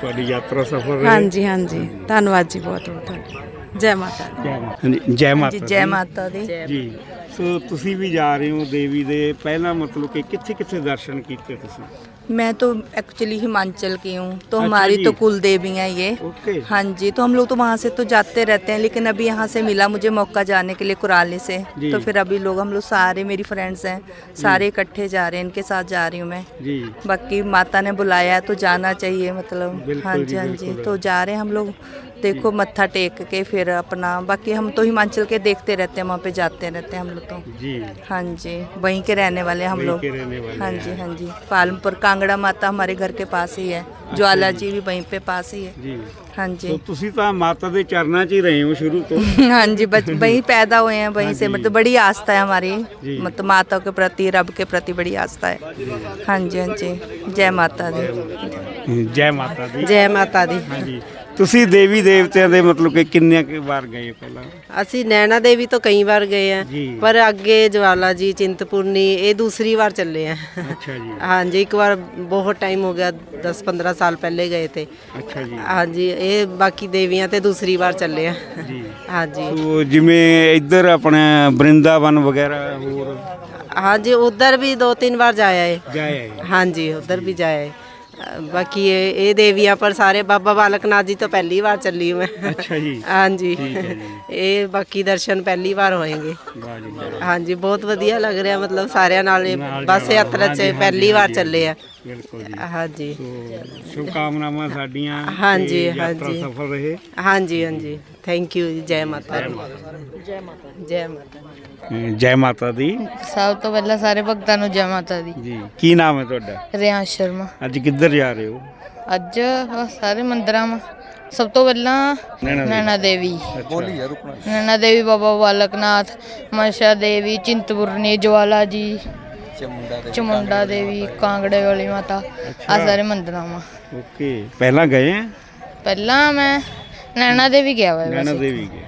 ਤੁਹਾਡੀ ਯਾਤਰਾ ਸਫਲ ਰਹੇ। ਹਾਂਜੀ ਹਾਂਜੀ। ਧੰਨਵਾਦ ਜੀ ਬਹੁਤ ਬਹੁਤ ਤੁਹਾਡਾ। ਜੈ ਮਾਤਾ ਦੀ। ਜੈ ਮਾਤਾ ਹਾਂਜੀ ਜੈ ਮਾਤਾ ਦੀ। ਜੈ ਮਾਤਾ ਦੀ। ਜੀ। ਸੋ ਤੁਸੀਂ ਵੀ ਜਾ ਰਹੇ ਹੋ ਦੇਵੀ ਦੇ ਪਹਿਲਾਂ ਮਤਲਬ ਕਿ ਕਿੱਥੇ ਕਿੱਥੇ ਦਰਸ਼ਨ ਕੀਤੇ ਤੁਸੀਂ? मैं तो एक्चुअली हिमाचल की हूँ तो अच्छा हमारी तो कुल देवी हैं ये। हाँ जी तो हम लोग तो वहाँ से तो जाते रहते हैं लेकिन अभी यहाँ से मिला मुझे मौका जाने के लिए कुराली से। तो फिर अभी लोग हम लोग सारे मेरी फ्रेंड्स हैं सारे इकट्ठे जा रहे हैं इनके साथ जा रही हूँ मैं। बाकी माता ने बुलाया है तो जाना चाहिए मतलब। हाँ जी, जी हाँ जी तो जा रहे हैं हम लोग। देखो मत्था टेक के फिर अपना बाकी हम तो हिमाचल के देखते रहते हैं वहाँ पे जाते रहते हैं हम लोग तो जी हाँ जी वहीं के रहने वाले हम वहीं लोग के रहने वाले हाँ हैं। जी हाँ जी पालमपुर कांगड़ा माता हमारे घर के पास ही है ज्वाला जी भी वहीं पे पास ही है ਜੀ हाँ ਸੋ जी ਤੁਸੀਂ ਤਾਂ ਮਾਤਾ ਦੇ ਚਰਨਾਂ 'ਚ ਹੀ ਰਹੇ ਹੋ ਸ਼ੁਰੂ ਤੋਂ <laughs> हाँ जी बच वहीं पैदा हुए हैं वहीं से जी। मतलब बड़ी आस्था है हमारी जी। मतलब माता के प्रति रब के प्रति बड़ी आस्था है हाँ जी हाँ जी जय माता दी ਜੈ ਮਾਤਾ ਦੀ ਜੈ ਮਾਤਾ ਦੀ ਹਾਂਜੀ ਤੁਸੀਂ ਦੇਵੀ ਦੇਵਤਿਆਂ ਦੇ ਮਤਲਬ ਕਿ ਕਿੰਨੇ ਕੁ ਵਾਰ ਗਏ ਪਹਿਲਾਂ? ਅਸੀਂ ਨੈਣਾ ਦੇਵੀ ਤੋਂ ਕਈ ਵਾਰ ਗਏ ਆ ਜੀ। ਪਰ ਅੱਗੇ ਜਵਾਲਾ ਜੀ ਚਿੰਤਪੁਰਨੀ ਇਹ ਦੂਸਰੀ ਵਾਰ ਚੱਲੇ ਆ। ਅੱਛਾ ਜੀ। ਹਾਂਜੀ ਇੱਕ ਵਾਰ ਬਹੁਤ ਟਾਈਮ ਹੋ ਗਿਆ 10-15 ਸਾਲ ਪਹਿਲੇ ਗਏ ਤੇ। ਅੱਛਾ ਜੀ। ਹਾਂਜੀ ਇਹ ਬਾਕੀ ਦੇਵੀਆਂ ਤੇ ਦੂਸਰੀ ਵਾਰ ਚੱਲੇ ਆ। ਜੀ। ਹਾਂਜੀ। ਸੋ ਜਿਵੇਂ ਇੱਧਰ ਆਪਣਾ ਬ੍ਰਿੰਦਾਵਨ ਵਗੈਰਾ ਹੋਰ? ਹਾਂਜੀ ਉਧਰ ਵੀ ਦੋ ਤਿੰਨ ਵਾਰ ਜਾਇਆ ਹੈ ਹਾਂਜੀ ਉਧਰ ਵੀ ਜਾਇਆ ਹੈ ਅ, ਬਾਕੀ ਇਹ ਇਹ ਦੇਵੀਆਂ ਪਰ ਸਾਰੇ ਬਾਬਾ ਬਾਲਕ ਨਾਥ ਜੀ ਤੋਂ ਪਹਿਲੀ ਵਾਰ ਚੱਲੀ ਮੈਂ। ਅੱਛਾ ਜੀ। ਹਾਂਜੀ। ਠੀਕ ਹੈ ਜੀ। ਇਹ ਬਾਕੀ ਦਰਸ਼ਨ ਪਹਿਲੀ ਵਾਰ ਹੋਣਗੇ ਵਾਹ ਜੀ ਵਾਹ। ਹਾਂਜੀ ਬਹੁਤ ਵਧੀਆ ਲੱਗ ਰਿਹਾ ਮਤਲਬ ਸਾਰਿਆਂ ਨਾਲ ਇਹ ਬੱਸ। ਯਾਤਰਾ 'ਚ ਪਹਿਲੀ ਵਾਰ ਚੱਲੇ ਆ। ਬਿਲਕੁਲ ਜੀ। ਹਾਂਜੀ। ਸੋ ਸ਼ੁਭਕਾਮਨਾਵਾਂ ਸਾਡੀਆਂ ਹਾਂਜੀ, ਤੇ ਯਾਤਰਾ ਹਾਂਜੀ। ਸਫਲ ਰਹੇ। ਹਾਂਜੀ ਹਾਂਜੀ। ਥੈਂਕ ਯੂ ਜੀ ਜੈ ਮਾਤਾ ਦੀ। ਜੈ ਮਾਤਾ ਜੈ ਮਾਤਾ ਜੈ ਮਾਤਾ ਦੀ। ਸਭ ਤੋਂ ਪਹਿਲਾਂ ਸਾਰੇ ਭਗਤਾਂ ਨੂੰ ਜੈ ਮਾਤਾ ਦੀ। ਜੀ ਕੀ ਨਾਮ ਹੈ ਤੁਹਾਡਾ? ਰਿਆਂਸ਼ ਸ਼ਰਮਾ। ਅੱਜ ਕਿੱਧਰ ਜਾ ਰਹੇ ਹੋ? ਅੱਜ ਸਾਰੇ ਮੰਦਰਾਂ ਮਾ ਸਭ ਤੋਂ ਪਹਿਲਾਂ ਨੈਣਾ ਦੇਵੀ। ਨੈਣਾ ਦੇਵੀ। ਬੋਲੀ ਨੈਣਾ ਦੇਵੀ ਬਾਬਾ ਬਾਲਕਨਾਥ ਮਨਸ਼ਾ ਦੇਵੀ ਚਿੰਤਪੁਰਨੀ ਜਵਾਲਾ ਜੀ ਚਮੁੰਡਾ ਦੇਵੀ ਕਾਂਗੜੇ ਵਾਲੀ ਮਾਤਾ ਆ ਸਾਰੇ ਮੰਦਰਾਂ ਮਾ ਓਕੇ। ਪਹਿਲਾਂ ਗਏ ਆ ਪਹਿਲਾਂ ਮੈਂ ਨੈਣਾ ਦੇਵੀ ਗਿਆ ਵਾ ਨੈਣਾ ਵੈਸੇ ਦੇਵੀ ਗਏ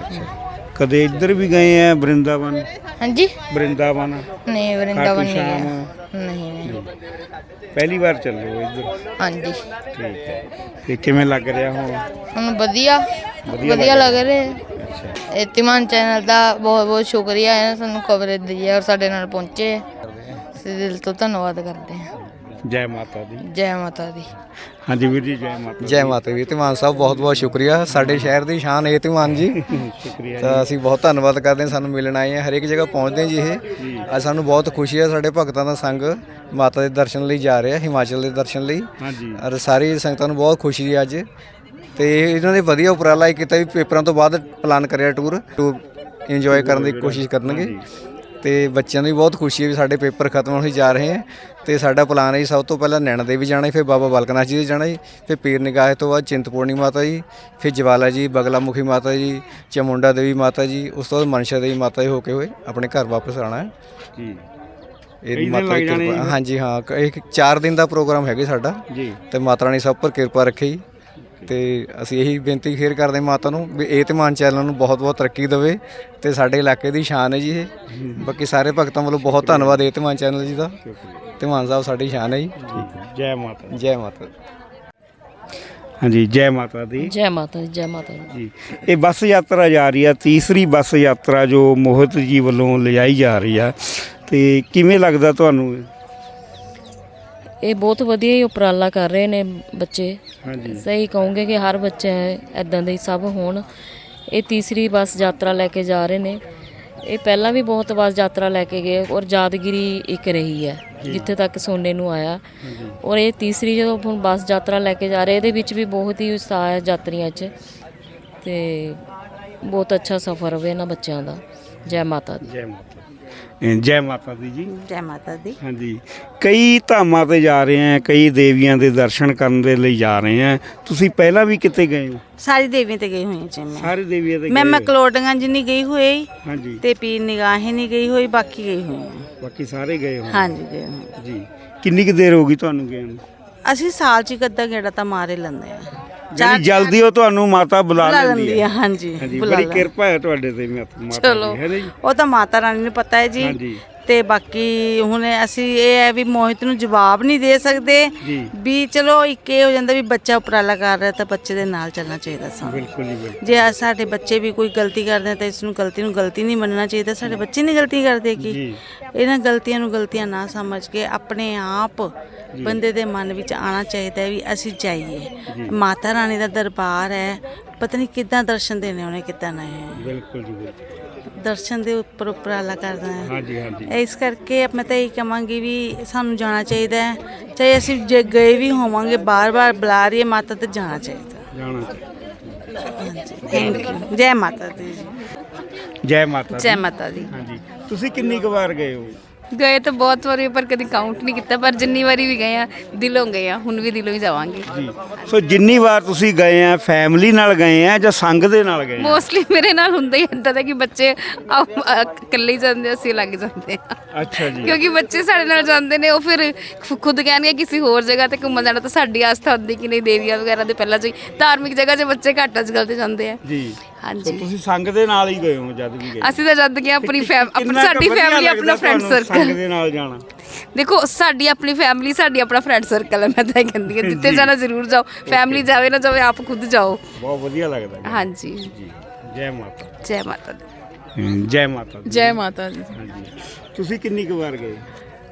ਅੱਛਾ। ਕਦੇ ਇੱਧਰ ਵੀ ਗਏ ਆ ਬ੍ਰਿੰਦਾਵਨ ਹਾਂਜੀ। ਬ੍ਰਿੰਦਾਵਨ ਨਹੀਂ ਵਰਿੰਦਾਵਨ ਨਹੀਂ ਸ਼ਾਮ। ਗਿਆ ਨਹੀਂ। ਨਹੀਂ ਪਹਿਲੀ ਵਾਰ ਚੱਲੇ ਹੋ ਇੱਧਰ? ਹਾਂਜੀ। ਠੀਕ ਹੈ। ਤੇ ਕਿਵੇਂ ਲੱਗ ਰਿਹਾ ਹੁਣ? ਹੁਣ ਵਧੀਆ। ਵਧੀਆ ਵਧੀਆ ਲੱਗ ਰਿਹਾ। ਅੱਛਾ। ਇਤਿਮਾਨ ਚੈਨਲ ਦਾ ਬਹੁਤ ਬਹੁਤ ਸ਼ੁਕਰੀਆ ਹੈ ਸਾਨੂੰ ਕਵਰੇਜ ਦੀ ਹੈ ਔਰ ਸਾਡੇ ਨਾਲ ਪਹੁੰਚੇ। ਅਸੀਂ ਦਿਲ ਤੋਂ ਧੰਨਵਾਦ ਕਰਦੇ ਹਾਂ। ਜੈ ਮਾਤਾ ਦੀ। ਜੈ ਮਾਤਾ ਦੀ। ਹਾਂਜੀ ਵੀਰ ਜੀ ਜੈ ਮਾਤਾ ਜੈ ਮਾਤਾ ਦੀ। ਧੀਮਾਨ ਸਾਹਿਬ ਬਹੁਤ ਬਹੁਤ ਸ਼ੁਕਰੀਆ। ਸਾਡੇ ਸ਼ਹਿਰ ਦੀ ਸ਼ਾਨ ਹੈ ਧੀਮਾਨ ਜੀ। ਸ਼ੁਕਰੀਆ ਤਾਂ ਅਸੀਂ ਬਹੁਤ ਧੰਨਵਾਦ ਕਰਦੇ ਹਾਂ ਸਾਨੂੰ ਮਿਲਣ ਆਏ ਹਾਂ। ਹਰੇਕ ਜਗ੍ਹਾ ਪਹੁੰਚਦੇ ਹਾਂ ਜੀ ਇਹ। ਅੱਜ ਸਾਨੂੰ ਬਹੁਤ ਖੁਸ਼ੀ ਹੈ ਸਾਡੇ ਭਗਤਾਂ ਦਾ ਸੰਗ ਮਾਤਾ ਦੇ ਦਰਸ਼ਨ ਲਈ ਜਾ ਰਿਹਾ ਹਿਮਾਚਲ ਦੇ ਦਰਸ਼ਨ ਲਈ। ਹਾਂਜੀ। ਔਰ ਸਾਰੀ ਸੰਗਤਾਂ ਨੂੰ ਬਹੁਤ ਖੁਸ਼ੀ ਹੈ ਅੱਜ। ਤੇ ਇਹਨਾਂ ਨੇ ਵਧੀਆ ਉਪਰਾਲਾ ਇਹ ਕੀਤਾ ਵੀ ਪੇਪਰਾਂ ਤੋਂ ਬਾਅਦ ਪਲਾਨ ਕਰਿਆ ਟੂਰ ਟੂਰ ਇੰਜੋਏ ਕਰਨ ਦੀ ਕੋਸ਼ਿਸ਼ ਕਰਨਗੇ। ਤੇ ਬੱਚਿਆਂ ਨੂੰ ਵੀ ਬਹੁਤ ਖੁਸ਼ੀ ਹੈ ਵੀ ਸਾਡੇ ਪੇਪਰ ਖਤਮ ਹੋਣ ਜਾ ਰਹੇ ਹੈ। ਤੇ ਸਾਡਾ ਪਲਾਨ ਹੈ ਜੀ ਸਭ ਤੋਂ ਪਹਿਲਾਂ ਨੈਣਾ ਦੇਵੀ ਜਾਣਾ ਜੀ, ਫਿਰ ਬਾਬਾ ਬਾਲਕਨਾਥ ਜੀ ਦੇ ਜਾਣਾ ਜੀ ਫਿਰ ਪੀਰ ਨਿਗਾਹ ਤੋਂ ਬਾਅਦ ਚਿੰਤਪੂਰਨੀ ਮਾਤਾ ਜੀ ਫਿਰ ਜਵਾਲਾ ਜੀ ਬਗਲਾਮੁਖੀ ਮਾਤਾ ਜੀ ਚਮੁੰਡਾ ਦੇਵੀ ਮਾਤਾ ਜੀ ਉਸ ਤੋਂ ਬਾਅਦ ਮਨਸ਼ਾ ਦੇਵੀ ਮਾਤਾ ਜੀ ਹੋ ਕੇ ਹੋਏ ਆਪਣੇ ਘਰ ਵਾਪਸ ਆਣਾ ਹੈ। ਜੀ। ਇਹ ਮਾਤਾ ਦੀ ਕਿਰਪਾ। ਹਾਂਜੀ ਹਾਂ ਇੱਕ 4 ਦਿਨ ਦਾ ਪ੍ਰੋਗਰਾਮ ਹੈਗਾ ਸਾਡਾ। ਜੀ। ਤੇ ਮਾਤਾ ਰਾਣੀ ਸਭ ਪਰ ਕਿਰਪਾ ਰੱਖੇ। ਜੀ ਤੇ ਅਸੀਂ ਇਹੀ ਬੇਨਤੀ ਫੇਰ ਕਰਦੇ ਹਾਂ ਮਾਤਾ ਨੂੰ ਵੀ ਇਹ ਧਮਾਨ ਚੈਨਲ ਨੂੰ ਬਹੁਤ ਬਹੁਤ ਤਰੱਕੀ ਦੇਵੇ ਤੇ ਸਾਡੇ ਇਲਾਕੇ ਦੀ ਸ਼ਾਨ ਹੈ ਜੀ ਇਹ। ਬਾਕੀ ਸਾਰੇ ਭਗਤਾਂ ਵੱਲੋਂ ਬਹੁਤ ਧੰਨਵਾਦ ਇਹ ਧਮਾਨ ਚੈਨਲ ਜੀ ਦਾ। ਧਮਾਨ ਸਾਹਿਬ ਸਾਡੀ ਸ਼ਾਨ ਹੈ ਜੀ। ਠੀਕ ਹੈ ਜੈ ਮਾਤਾ ਦੀ। ਜੈ ਮਾਤਾ ਦੀ। ਹਾਂਜੀ ਜੈ ਮਾਤਾ ਦੀ। ਜੈ ਮਾਤਾ ਦੀ ਜੈ ਮਾਤਾ ਦੀ। ਜੀ। ਇਹ ਬੱਸ ਯਾਤਰਾ ਜਾ ਰਹੀ ਆ ਤੀਸਰੀ ਬੱਸ ਯਾਤਰਾ ਜੋ ਮੋਹਿਤ ਜੀ ਵੱਲੋਂ ਲਿਜਾਈ ਜਾ ਰਹੀ ਆ। ਤੇ ਕਿਵੇਂ ਲੱਗਦਾ ਤੁਹਾਨੂੰ ਇਹ? ਬਹੁਤ ਵਧੀਆ ਹੀ ਉਪਰਾਲਾ ਕਰ ਰਹੇ ਨੇ ਬੱਚੇ। ਹਾਂਜੀ। ਸਹੀ ਕਹੂੰਗੇ ਕਿ ਹਰ ਬੱਚਾ ਐਦਾਂ ਦੇ ਹੀ ਸਭ ਹੋਣ। ਇਹ ਤੀਸਰੀ ਬੱਸ ਯਾਤਰਾ ਲੈ ਕੇ ਜਾ ਰਹੇ ਨੇ। ਇਹ ਪਹਿਲਾਂ ਵੀ ਬਹੁਤ ਬੱਸ ਯਾਤਰਾ ਲੈ ਕੇ ਗਏ ਔਰ ਯਾਦਗਿਰੀ ਇੱਕ ਰਹੀ ਹੈ ਜਿੱਥੇ ਤੱਕ ਸੋਨੇ ਨੂੰ ਆਇਆ। ਔਰ ਇਹ ਤੀਸਰੀ ਜਦੋਂ ਹੁਣ ਬੱਸ ਯਾਤਰਾ ਲੈ ਕੇ ਜਾ ਰਹੇ ਇਹਦੇ ਵਿੱਚ ਵੀ ਬਹੁਤ ਹੀ ਉਤਸ਼ਾਹ ਹੈ ਯਾਤਰੀਆਂ 'ਚ। ਤੇ ਬਹੁਤ ਅੱਛਾ ਸਫ਼ਰ ਹੋਵੇ ਇਹਨਾਂ ਬੱਚਿਆਂ ਦਾ। ਜੈ ਮਾਤਾ ਦੀ। ਜੈ ਮਾਤਾ ਅਹ ਜੈ ਮਾਤਾ ਦੀ ਜੀ। ਜੈ ਮਾਤਾ ਦੀ। ਹਾਂਜੀ। ਕਈ ਧਾਮਾਂ ਤੇ ਜਾ ਰਹੇ ਆ ਕਈ ਦੇਵੀਆਂ ਦੇ ਦਰਸ਼ਨ ਕਰਨ ਦੇ ਲਈ ਜਾ ਰਹੇ ਆ। ਤੁਸੀਂ ਪਹਿਲਾਂ ਵੀ ਕਿਤੇ ਗਏ ਹੋ? ਸਾਰੀ ਦੇਵੀਆਂ ਤੇ ਗਈ ਹੋਈ ਹਾਂ ਜੀ ਮੈਂ। ਸਾਰੇ ਦੇਵੀਆਂ ਤੇ ਮੈਂ ਗਏ ਹੋ? ਮਕਲੋਡਗੰਜ ਨਹੀਂ ਗਈ ਹੋਈ ਹਾਂਜੀ। ਤੇ ਪੀਰ ਨਿਗਾਹੇ ਨਹੀਂ ਗਈ ਹੋਈ ਬਾਕੀ ਗਈ ਹੋਈ ਹਾਂ। ਬਾਕੀ ਸਾਰੇ ਗਏ ਹੋ ਹਾਂਜੀ ਗਏ ਹੋਏ। ਜੀ। ਕਿੰਨੀ ਕੁ ਦੇਰ ਹੋ ਗਈ ਤੁਹਾਨੂੰ ਗਏ ਨੂੰ? ਅਸੀਂ ਸਾਲ ਚ ਇੱਕ ਅੱਧਾ ਗੇੜਾ ਤਾਂ ਮਾਰੇ ਲੈਂਦੇ ਆ ਜਿਹੜੀ ਜਲਦੀ ਉਹ ਤੁਹਾਨੂੰ ਮਾਤਾ ਬੁਲਾ ਬੁਲਾ ਲੈਂਦੀ ਲੈਂਦੀ ਹੈ। ਆ ਹਾਂਜੀ ਹਾਂਜੀ ਬੁਲਾ ਬੜੀ ਲੈਂਦੀ। ਕਿਰਪਾ ਹੈ ਤੁਹਾਡੇ ਤੇ ਮਾਤਾ ਮਾਤਾ ਚਲੋ ਦੀ ਹੈ ਨਾ ਜੀ? ਉਹ ਤਾਂ ਮਾਤਾ ਰਾਣੀ ਨੂੰ ਪਤਾ ਹੈ ਜੀ। ਹਾਂਜੀ। ਤੇ ਬਾਕੀ ਹੁਣ ਅਸੀਂ ਇਹ ਹੈ ਵੀ ਮੋਹਿਤ ਨੂੰ ਜਵਾਬ ਨਹੀਂ ਦੇ ਸਕਦੇ ਜੀ। ਵੀ ਚਲੋ ਇੱਕ ਇਹ ਹੋ ਜਾਂਦਾ ਵੀ ਬੱਚਾ ਉਪਰਾਲਾ ਕਰ ਰਿਹਾ ਤਾਂ ਬੱਚੇ ਦੇ ਨਾਲ ਚੱਲਣਾ ਚਾਹੀਦਾ ਸਾਨੂੰ। ਬਿਲਕੁਲ ਜੀ ਬਿਲਕੁਲ। ਜੇ ਅੱਜ ਸਾਡੇ ਬੱਚੇ ਵੀ ਕੋਈ ਗਲਤੀ ਕਰਦੇ ਆ ਤਾਂ ਇਸ ਨੂੰ ਗਲਤੀ ਨੂੰ ਗਲਤੀ ਨਹੀਂ ਮੰਨਣਾ ਚਾਹੀਦਾ ਸਾਡੇ ਬੱਚੇ ਨਹੀਂ ਗਲਤੀ ਕਰਦੇ ਕੀ ਜੀ। ਇਹਨਾਂ ਗਲਤੀਆਂ ਨੂੰ ਗਲਤੀਆਂ ਨਾ ਸਮਝ ਕੇ ਆਪਣੇ ਆਪ ਬੰਦੇ ਦੇ ਮਨ ਵਿੱਚ ਆਣਾ ਚਾਹੀਦਾ ਹੈ ਵੀ ਅਸੀਂ ਜਾਈਏ। ਮਾਤਾ ਰਾਣੀ ਦਾ ਦਰਬਾਰ ਹੈ। ਪਤਾ ਨਹੀਂ ਕਿੱਦਾਂ ਦਰਸ਼ਨ ਦੇਣੇ ਉਹਨੇ ਕਿੱਦਾਂ ਨਹੀਂ। ਬਿਲਕੁਲ ਜੀ ਬਿਲਕੁਲ। ਦਰਸ਼ਨ ਦੇ ਉੱਪਰ ਉਪਰਾਲਾ ਕਰਦਾ ਹੈ। ਹਾਂਜੀ ਹਾਂਜੀ। ਇਸ ਕਰਕੇ ਮੈਂ ਤਾਂ ਇਹ ਕਹਾਂਗੀ ਵੀ ਸਾਨੂੰ ਜਾਣਾ ਚਾਹੀਦਾ ਹੈ। ਚਾਹੇ ਅਸੀਂ ਜੇ ਗਏ ਵੀ ਹੋਵਾਂਗੇ ਬਾਰ-ਬਾਰ ਬੁਲਾ ਰਹੀ ਹੈ ਮਾਤਾ ਤੇ ਜਾਣਾ ਚਾਹੀਦਾ। ਜਾਣਾ ਚਾਹੀਦਾ। ਥੈਂਕ ਯੂ ਜੈ ਮਾਤਾ ਦੀ। ਜੀ ਜੈ ਮਾਤਾ ਜੈ ਮਾਤਾ ਦੀ। ਹਾਂਜੀ। ਤੁਸੀਂ ਕਿੰਨੀ ਕੁ ਵਾਰ ਗਏ ਹੋ? ਗਏ ਤਾਂ ਬਹੁਤ ਵਾਰੀ ਪਰ ਕਦੀ ਕਾਊਂਟ ਨਹੀਂ ਕੀਤਾ ਪਰ ਜਿੰਨੀ ਵਾਰੀ ਵੀ ਗਏ ਆ ਦਿਲੋਂ ਗਏ ਆ ਹੁਣ ਵੀ ਦਿਲੋਂ ਹੀ ਜਾਵਾਂਗੇ। ਜੀ। ਸੋ ਜਿੰਨੀ ਵਾਰ ਤੁਸੀਂ ਗਏ ਆ ਫੈਮਿਲੀ ਨਾਲ ਗਏ ਆ ਜਾਂ ਸੰਗ ਦੇ ਨਾਲ ਗਏ ਆ? ਮੋਸਟਲੀ ਮੇਰੇ ਨਾਲ ਹੁੰਦਾ ਹੀ ਇਦਾਂ ਦਾ ਕਿ ਬੱਚੇ ਇਕੱਲੇ ਹੀ ਜਾਂਦੇ ਆ, ਅਸੀਂ ਲੱਗ ਜਾਂਦੇ ਆ। ਅੱਛਾ ਜੀ। ਕਿਉਂਕਿ ਬੱਚੇ ਸਾਡੇ ਨਾਲ ਜਾਂਦੇ ਨੇ ਉਹ ਫਿਰ ਖੁ- ਖੁਦ ਕਹਿਣਗੇ ਕਿਸੇ ਹੋਰ ਜਗ੍ਹਾ ਤੇ ਘੁੰਮਣ ਜਾਣਾ ਤਾਂ ਸਾਡੀ ਆਸਥਾ ਹੁੰਦੀ ਕਿ ਨਹੀਂ ਦੇਵੀਆਂ ਵਗੈਰਾ ਦੇ ਪਹਿਲਾਂ ਜੀ ਧਾਰਮਿਕ ਜਗ੍ਹਾ 'ਚ ਬੱਚੇ ਘੱਟ ਅੱਜ ਕੱਲ੍ਹ ਤੇ ਜਾਂਦੇ ਆ। ਜੀ। ਸੋ ਹਾਂਜੀ ਤੁਸੀਂ ਸੰਗ ਦੇ ਨਾਲ ਹੀ ਗਏ ਹੋ ਜਦ ਵੀ ਗਏ। ਅਸੀਂ ਤਾਂ ਜਦ ਗਏ ਆਪਣੀ ਫੈਮ ਆਪਣੀ ਕਿੰਨਾ ਕੁ ਸਾਡੀ ਵਧੀਆ ਫੈਮਿਲੀ ਲੱਗਦਾ ਆਪਣਾ ਫਰੈਂਡ ਤੁਹਾਨੂੰ ਸਰਕਲ ਸੰਗ ਦੇ ਨਾਲ ਜਾਣਾ? ਦੇਖੋ ਸਾਡੀ ਆਪਣੀ ਫੈਮਿਲੀ ਸਾਡੀ ਆਪਣਾ ਫਰੈਂਡ ਸਰਕਲ ਹੈ ਮੈਂ ਤਾਂ ਇਹ ਕਹਿੰਦੀ ਹਾਂ। ਜਿੱਥੇ ਜੀ। ਜਾਣਾ ਜ਼ਰੂਰ ਜਾਓ। ਫੈਮਿਲੀ ਜਾਵੇ ਨਾ ਜਾਵੇ ਆਪ ਖੁਦ ਜਾਓ। ਬਹੁਤ ਵਧੀਆ ਲੱਗਦਾ ਜੀ। ਹਾਂਜੀ। ਜੀ। ਜੈ ਮਾਤਾ ਜੈ ਮਾਤਾ ਦੀ। ਜੈ ਮਾਤਾ ਦੀ। ਜੈ ਮਾਤਾ ਦੀ। ਹਾਂਜੀ। ਤੁਸੀਂ ਕਿੰਨੀ ਕੁ ਵਾਰ ਗਏ?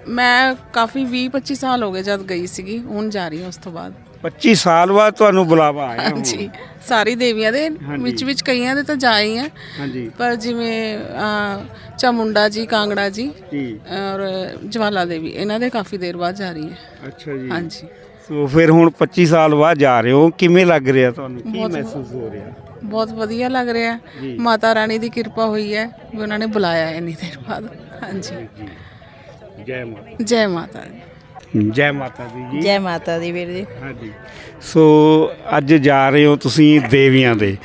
ਮੈਂ ਕਾਫੀ 20 25 ਸਾਲ ਹੋ ਗਏ ਜਦ ਗਈ ਸੀਗੀ ਹੁਣ ਜਾ ਰਹੀ ਹਾਂ ਉਸ ਤੋਂ ਬਾਅਦ। 25 ਸਾਲ ਬਾਅਦ ਤੁਹਾਨੂੰ ਬੁਲਾਵਾ ਆਇਆ ਹੁਣ। ਹਾਂਜੀ ਸਾਰੀ ਦੇਵੀਆਂ ਦੇ ਹਾਂਜੀ। ਵਿੱਚ ਵਿੱਚ ਕਈਆਂ ਦੇ ਤਾਂ ਜਾ ਹੀ ਆ। ਹਾਂਜੀ। ਪਰ ਜਿਵੇਂ ਅਹ, ਚਾਮੁੰਡਾ ਜੀ ਕਾਂਗੜਾ ਜੀ ਜੀ। ਔਰ ਜਵਾਲਾ ਦੇਵੀ ਇਹਨਾਂ ਦੇ ਕਾਫੀ ਦੇਰ ਬਾਅਦ ਜਾ ਰਹੀ ਹੈ। ਅੱਛਾ ਜੀ। ਹਾਂਜੀ। ਸੋ ਫਿਰ ਹੁਣ 25 ਸਾਲ ਬਾਅਦ ਜਾ ਰਹੇ ਹੋ। ਕਿਵੇਂ ਲੱਗ ਰਿਹਾ ਤੁਹਾਨੂੰ? ਕੀ ਮਹਿਸੂਸ ਹੋ ਰਿਹਾ? ਬਹੁਤ ਵਧੀਆ ਲੱਗ ਰਿਹਾ। ਜੀ। ਮਾਤਾ ਰਾਣੀ ਦੀ ਕਿਰਪਾ ਹੋਈ ਹੈ ਵੀ ਉਹਨਾਂ ਨੇ ਬੁਲਾਇਆ ਇੰਨੀ ਦੇਰ ਬਾਅਦ। ਹਾਂਜੀ। ਜੀ ਜੈ। ਮਾਤਾ ਜੈ ਮਾਤਾ ਦੀ। ਜੈ ਮਾਤਾ ਦੀ ਜੀ। ਜੈ ਮਾਤਾ ਦੀ ਵੀਰ ਜੀ। ਹਾਂਜੀ। ਸੋ ਅੱਜ ਜਾ ਰਹੇ ਹੋ ਤੁਸੀਂ ਦੇਵੀਆਂ ਦੇ।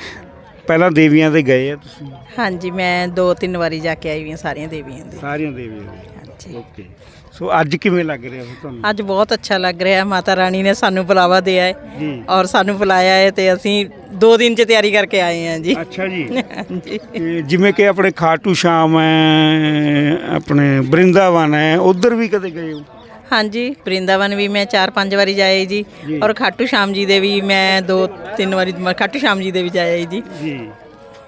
ਪਹਿਲਾਂ ਦੇਵੀਆਂ ਦੇ ਗਏ ਆ ਤੁਸੀਂ? ਹਾਂਜੀ ਮੈਂ ਦੋ ਤਿੰਨ ਵਾਰੀ ਜਾ ਕੇ ਆਈ ਹਾਂ ਸਾਰੀਆਂ ਦੇਵੀਆਂ ਦੇ। ਸਾਰੀਆਂ ਦੇਵੀਆਂ ਦੇ। ਹਾਂਜੀ। ਓਕੇ। ਸੋ ਅੱਜ ਕਿਵੇਂ ਲੱਗ ਰਿਹਾ ਹੋ ਤੁਹਾਨੂੰ? ਅੱਜ ਬਹੁਤ ਅੱਛਾ ਲੱਗ ਰਿਹਾ। ਮਾਤਾ ਰਾਣੀ ਨੇ ਸਾਨੂੰ ਬੁਲਾਵਾ ਦਿਆ ਹੈ ਜੀ। ਔਰ ਸਾਨੂੰ ਬੁਲਾਇਆ ਹੈ ਤੇ ਅਸੀਂ ਦੋ ਦਿਨ ਚ ਤਿਆਰੀ ਕਰਕੇ ਆਏ ਹਾਂ ਜੀ। ਅੱਛਾ ਜੀ। <laughs> ਹਾਂਜੀ। ਤੇ ਜਿਵੇਂ ਕਿ ਆਪਣੇ ਖਾਟੂ ਸ਼ਾਮ ਹੈ ਆਪਣੇ ਬ੍ਰਿੰਦਾਵਨ ਹੈ ਉਧਰ ਵੀ ਕਦੇ ਗਏ ਹੋ? ਹਾਂਜੀ। ਬ੍ਰਿੰਦਾਵਨ ਵੀ ਮੈਂ ਚਾਰ ਪੰਜ ਵਾਰੀ ਜਾਏ ਜੀ। ਔਰ ਖਾਟੂ ਸ਼ਾਮ ਜੀ ਦੇ ਵੀ ਮੈਂ ਦੋ ਤਿੰਨ ਵਾਰੀ ਖਾਟੂ ਸ਼ਾਮ ਜੀ ਦੇ ਵੀ ਜਾਏ ਜੀ। ਜੀ।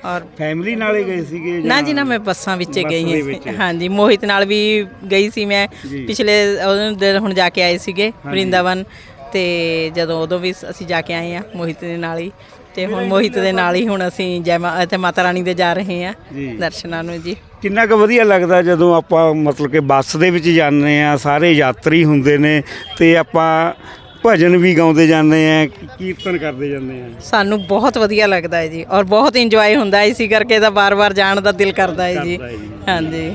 ਔਰ ਫੈਮਿਲੀ ਨਾਲੇ ਗਏ ਸੀਗੇ ਨਾ ਜਾਂ- ਨਾ ਮੈਂ ਬੱਸਾਂ ਵਿੱਚ ਗਈ। ਹਾਂ ਹਾਂਜੀ ਮੋਹਿਤ ਨਾਲ ਵੀ ਗਈ ਸੀ ਮੈਂ। ਪਿਛਲੇ ਦਿਨ ਹੁਣ ਜਾ ਕੇ ਆਏ ਸੀਗੇ ਬ੍ਰਿੰਦਾਵਨ। ਤੇ ਜਦੋਂ ਉਦੋਂ ਵੀ ਅਸੀਂ ਜਾ ਕੇ ਆਏ ਆ ਮੋਹਿਤ ਦੇ ਨਾਲ ਹੀ। ਤੇ ਹੁਣ ਮੋਹਿਤ ਦੇ ਨਾਲ ਹੀ ਹੁਣ ਅਸੀਂ ਜੈ ਮਾਤਾ ਰਾਣੀ ਦੇ ਜਾ ਰਹੇ ਆ। ਦਰਸ਼ਨਾਂ ਨੂੰ ਜੀ। ਕਿੰਨਾ ਕੁ ਵਧੀਆ ਲੱਗਦਾ ਜਦੋਂ ਆਪਾਂ ਮਤਲਬ ਕਿ ਬੱਸ ਦੇ ਵਿੱਚ ਜਾਂਦੇ ਆ ਸਾਰੇ ਯਾਤਰੀ ਹੁੰਦੇ ਨੇ ਤੇ ਆਪਾਂ ਭਜਨ ਵੀ ਗਾਉਂਦੇ ਜਾਂਦੇ ਆ ਕੀਰਤਨ ਕਰਦੇ ਜਾਂਦੇ ਆ ਸਾਨੂੰ ਬਹੁਤ ਵਧੀਆ ਲੱਗਦਾ ਹੈ ਜੀ ਔਰ ਬਹੁਤ ਇੰਜੋਏ ਹੁੰਦਾ ਹੈ ਇਸੇ ਕਰਕੇ ਤਾਂ ਬਾਰ-ਬਾਰ ਜਾਣ ਦਾ ਦਿਲ ਕਰਦਾ ਹੈ ਜੀ। ਕਰਦਾ ਹੈ ਜੀ। ਹਾਂਜੀ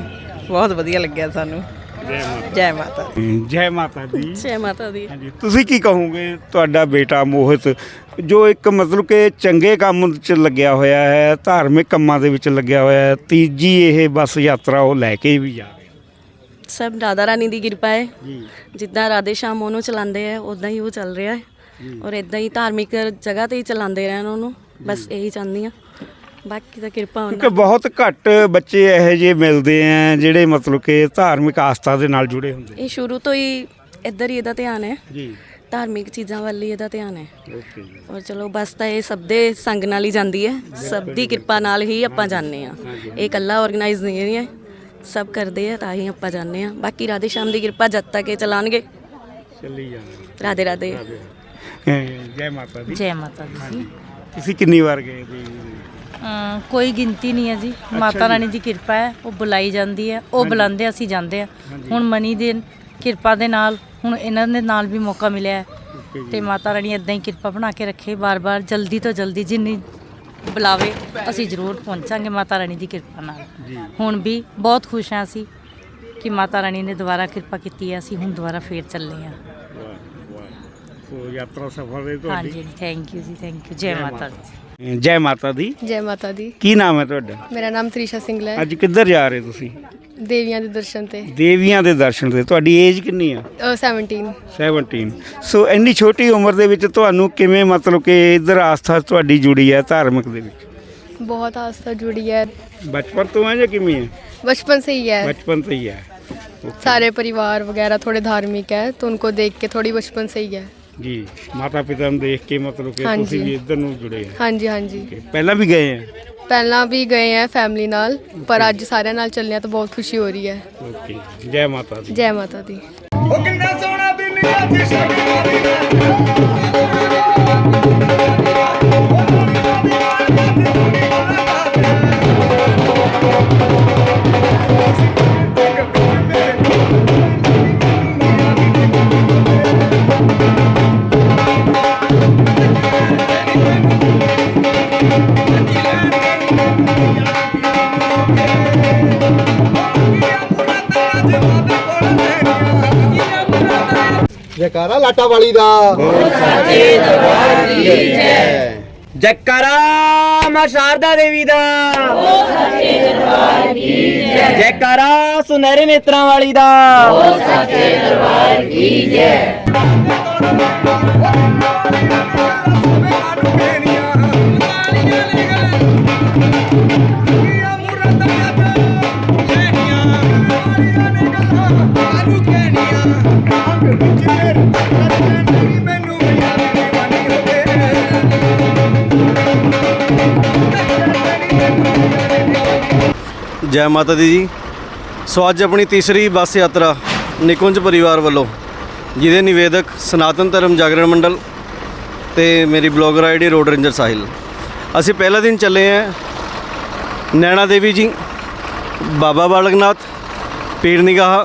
ਬਹੁਤ ਵਧੀਆ ਲੱਗਿਆ ਸਾਨੂੰ। ਜੈ ਮਾਤਾ ਜੈ ਮਾਤਾ ਦੀ। ਜੈ ਮਾਤਾ ਦੀ। ਜੈ ਮਾਤਾ ਦੀ। ਹਾਂਜੀ ਤੁਸੀਂ ਕੀ ਕਹੋਗੇ ਤੁਹਾਡਾ ਬੇਟਾ ਮੋਹਿਤ ਜੋ ਇੱਕ ਮਤਲਬ ਕਿ ਚੰਗੇ ਕੰਮ 'ਚ ਲੱਗਿਆ ਹੋਇਆ ਹੈ ਧਾਰਮਿਕ ਕੰਮਾਂ ਦੇ ਵਿੱਚ ਲੱਗਿਆ ਹੋਇਆ ਹੈ ਤੀਜੀ ਇਹ ਬੱਸ ਯਾਤਰਾ ਉਹ ਲੈ ਕੇ ਵੀ ਜਾ ਰਿਹਾ। ਸਭ ਰਾਧਾ ਰਾਣੀ ਦੀ ਕਿਰਪਾ ਹੈ। ਜੀ। ਜਿੱਦਾਂ ਰਾਧੇ ਸ਼ਾਮ ਉਹਨੂੰ ਚਲਾਉਂਦੇ ਆ ਉਦਾਂ ਹੀ ਉਹ ਚੱਲ ਰਿਹਾ ਹੈ। ਔਰ ਇਦਾਂ ਹੀ ਧਾਰਮਿਕ ਜਗ੍ਹਾ ਤੇ ਹੀ ਚਲਾਉਂਦੇ ਰਹਿਣ ਉਹਨੂੰ। ਬਸ ਇਹੀ ਚਾਹੁੰਦੀ ਆ ਬਾਕੀ ਤਾਂ ਕਿਰਪਾ ਕਿਉਂਕਿ ਉਹਨਾਂ ਬਹੁਤ ਘੱਟ ਬੱਚੇ ਇਹੋ ਜਿਹੇ ਮਿਲਦੇ ਆ ਜਿਹੜੇ ਮਤਲਬ ਕਿ ਧਾਰਮਿਕ ਆਸਥਾ ਦੇ ਨਾਲ ਜੁੜੇ ਹੁੰਦੇ ਇਹ ਸ਼ੁਰੂ ਤੋਂ ਹੀ ਇੱਧਰ ਹੀ ਇਹਦਾ ਧਿਆਨ ਹੈ। ਜੀ। ਧਾਰਮਿਕ ਚੀਜ਼ਾਂ ਵੱਲ ਹੀ ਇਹਦਾ ਧਿਆਨ ਹੈ। ਓਕੇ ਜੀ। ਔਰ ਚਲੋ ਬਸ ਤਾਂ ਇਹ ਸਭ ਦੇ ਸੰਗ ਨਾਲ ਹੀ ਜਾਂਦੀ ਹੈ। ਸਭ ਦੀ ਕਿਰਪਾ ਨਾਲ ਹੀ ਆਪਾਂ ਜਾਂਦੇ ਆ ਇਹ ਇਕੱਲਾ ਆਰਗੇਨਾਈਜ਼ ਨਹੀਂ ਹੈ। ਸਭ ਕਰਦੇ ਆ ਤਾਂ ਹੀ ਆਪਾਂ ਜਾਂਦੇ ਆ ਬਾਕੀ ਰਾਧੇ ਸ਼ਾਮ ਦੀ ਕਿਰਪਾ ਜਦ ਤੱਕ ਇਹ ਚਲਾਣਗੇ ਚੱਲੀ ਜਾਣਾ ਰਾਧੇ ਰਾਧੇ। ਜੈ ਮਾਤਾ ਦੀ। ਜੈ ਮਾਤਾ ਦੀ। ਤੁਸੀਂ ਕਿੰਨੀ ਵਾਰ ਗਏ ਜੀ? ਕੋਈ ਗਿਣਤੀ ਨਹੀਂ ਹੈ ਜੀ। ਮਾਤਾ ਰਾਣੀ ਦੀ ਕਿਰਪਾ ਹੈ ਉਹ ਬੁਲਾਈ ਜਾਂਦੀ ਹੈ ਉਹ ਬੁਲਾਉਂਦੇ ਅਸੀਂ ਜਾਂਦੇ ਆ ਹੁਣ ਮਨੀ ਦੇ ਕਿਰਪਾ ਦੇ ਨਾਲ ਹੁਣ ਇਹਨਾਂ ਦੇ ਨਾਲ ਵੀ ਮੌਕਾ ਮਿਲਿਆ ਹੈ। ਤੇ ਮਾਤਾ ਰਾਣੀ ਇਦਾਂ ਹੀ ਕਿਰਪਾ ਬਣਾ ਕੇ ਰੱਖੇ ਬਾਰ-ਬਾਰ ਜਲਦੀ ਤੋਂ ਜਲਦੀ ਜਿੰਨੀ ਬੁਲਾਵੇ ਅਸੀਂ ਜ਼ਰੂਰ ਪਹੁੰਚਾਂਗੇ ਮਾਤਾ ਰਾਣੀ ਦੀ ਕਿਰਪਾ ਨਾਲ। ਜੀ। ਹੁਣ ਵੀ ਬਹੁਤ ਖੁਸ਼ ਹਾਂ ਅਸੀਂ ਕਿ ਮਾਤਾ ਰਾਣੀ ਨੇ ਦੁਬਾਰਾ ਕਿਰਪਾ ਕੀਤੀ ਹੈ ਅਸੀਂ ਹੁਣ ਦੁਬਾਰਾ ਫੇਰ ਚੱਲੇ ਆ ਸੋ ਯਾਤਰਾ ਸਫਲ ਰਹੀ ਹਾਂਜੀ ਤੁਹਾਡੀ ਥੈਂਕ ਯੂ ਜੀ ਥੈਂਕ ਯੂ ਜੈ ਮਾਤਾ ਦੀ। ਜੈ ਮਾਤਾ ਦੀ ਜੈ ਮਾਤਾ ਦੀ ਕੀ ਨਾਮ ਹੈ ਤੁਹਾਡਾ ਮੇਰਾ ਨਾਮ ਤ੍ਰਿਸ਼ਾ ਸਿੰਘਲਾ ਹੈ ਅੱਜ ਕਿੱਧਰ ਜਾ ਰਹੇ ਤੁਸੀਂ ਦੇਵੀਆਂ ਦੇ ਦਰਸ਼ਨ ਤੇ ਦੇਵੀਆਂ ਦੇ ਦਰਸ਼ਨ ਤੇ ਤੁਹਾਡੀ ਏਜ ਕਿੰਨੀ ਆ ਅ, 17 17 ਸੋ ਇੰਨੀ ਛੋਟੀ ਉਮਰ ਦੇ ਵਿੱਚ ਤੁਹਾਨੂੰ ਕਿਵੇਂ ਮਤਲਬ ਕਿ ਇਧਰ ਆਸਥਾ ਤੁਹਾਡੀ ਜੁੜੀ ਹੈ ਧਾਰਮਿਕ ਦੇ ਵਿੱਚ ਬਹੁਤ ਆਸਥਾ ਜੁੜੀ ਹੈ ਬਚਪਨ ਤੋਂ ਹੈ ਜਾਂ ਕਿਵੇਂ ਹੈ बचपन से ही है बचपन से ही है सारे परिवार वगैरह थोड़े धार्मिक है तो उनको देख के थोड़ी बचपन से ही है ਜੀ ਮਾਤਾ ਪਿਤਾ ਨੂੰ ਦੇਖ ਕੇ ਮਤਲਬ ਕਿ ਹਾਂਜੀ। ਤੁਸੀਂ ਵੀ ਇੱਧਰ ਨੂੰ ਜੁੜੇ ਆ ਹਾਂਜੀ ਹਾਂਜੀ। ਪਹਿਲਾਂ ਵੀ ਗਏ ਆ? ਪਹਿਲਾਂ ਵੀ ਗਏ ਆ ਫੈਮਿਲੀ ਨਾਲ ਪਰ ਅੱਜ ਸਾਰਿਆਂ ਨਾਲ ਚੱਲਿਆ ਤਾਂ ਬਹੁਤ ਖੁਸ਼ੀ ਹੋ ਰਹੀ ਹੈ। ਜੈ ਮਾਤਾ ਦੀ। ਜੈ ਮਾਤਾ ਦੀ। ਉਹ ਕਿੰਨਾ ਸੋਹਣਾ ਦਿਨ ਅੱਜ ਸ਼ਗਨ ਵਾਲੀ ਦਾ ਜੈਕਾਰਾ ਲਾਟਾ ਵਾਲੀ ਦਾ। ਜੈਕਾਰਾ ਮਾਂ ਸ਼ਾਰਦਾ ਦੇਵੀ ਦਾ। ਜੈਕਾਰਾ ਸੁਨਹਿਰੇ ਨੇਤਰਾਂ ਵਾਲੀ ਦਾ। ਜੈ। ਜੈ ਮਾਤਾ ਦੀ ਜੀ। ਸੋ ਅੱਜ ਆਪਣੀ ਤੀਸਰੀ ਬੱਸ ਯਾਤਰਾ ਨਿਕੁੰਜ ਪਰਿਵਾਰ ਵੱਲੋਂ, ਜਿਹਦੇ ਨਿਵੇਦਕ ਸਨਾਤਨ ਧਰਮ ਜਾਗਰਣ ਮੰਡਲ ਤੇ ਮੇਰੀ blogger ID road ranger Sahil. ਅਸੀਂ ਪਹਿਲਾ ਦਿਨ ਚੱਲੇ ਆਂ ਨੈਣਾ ਦੇਵੀ ਜੀ, ਬਾਬਾ ਬਾਲਕਨਾਥ, ਪੀਰ ਨਿਗਾਹ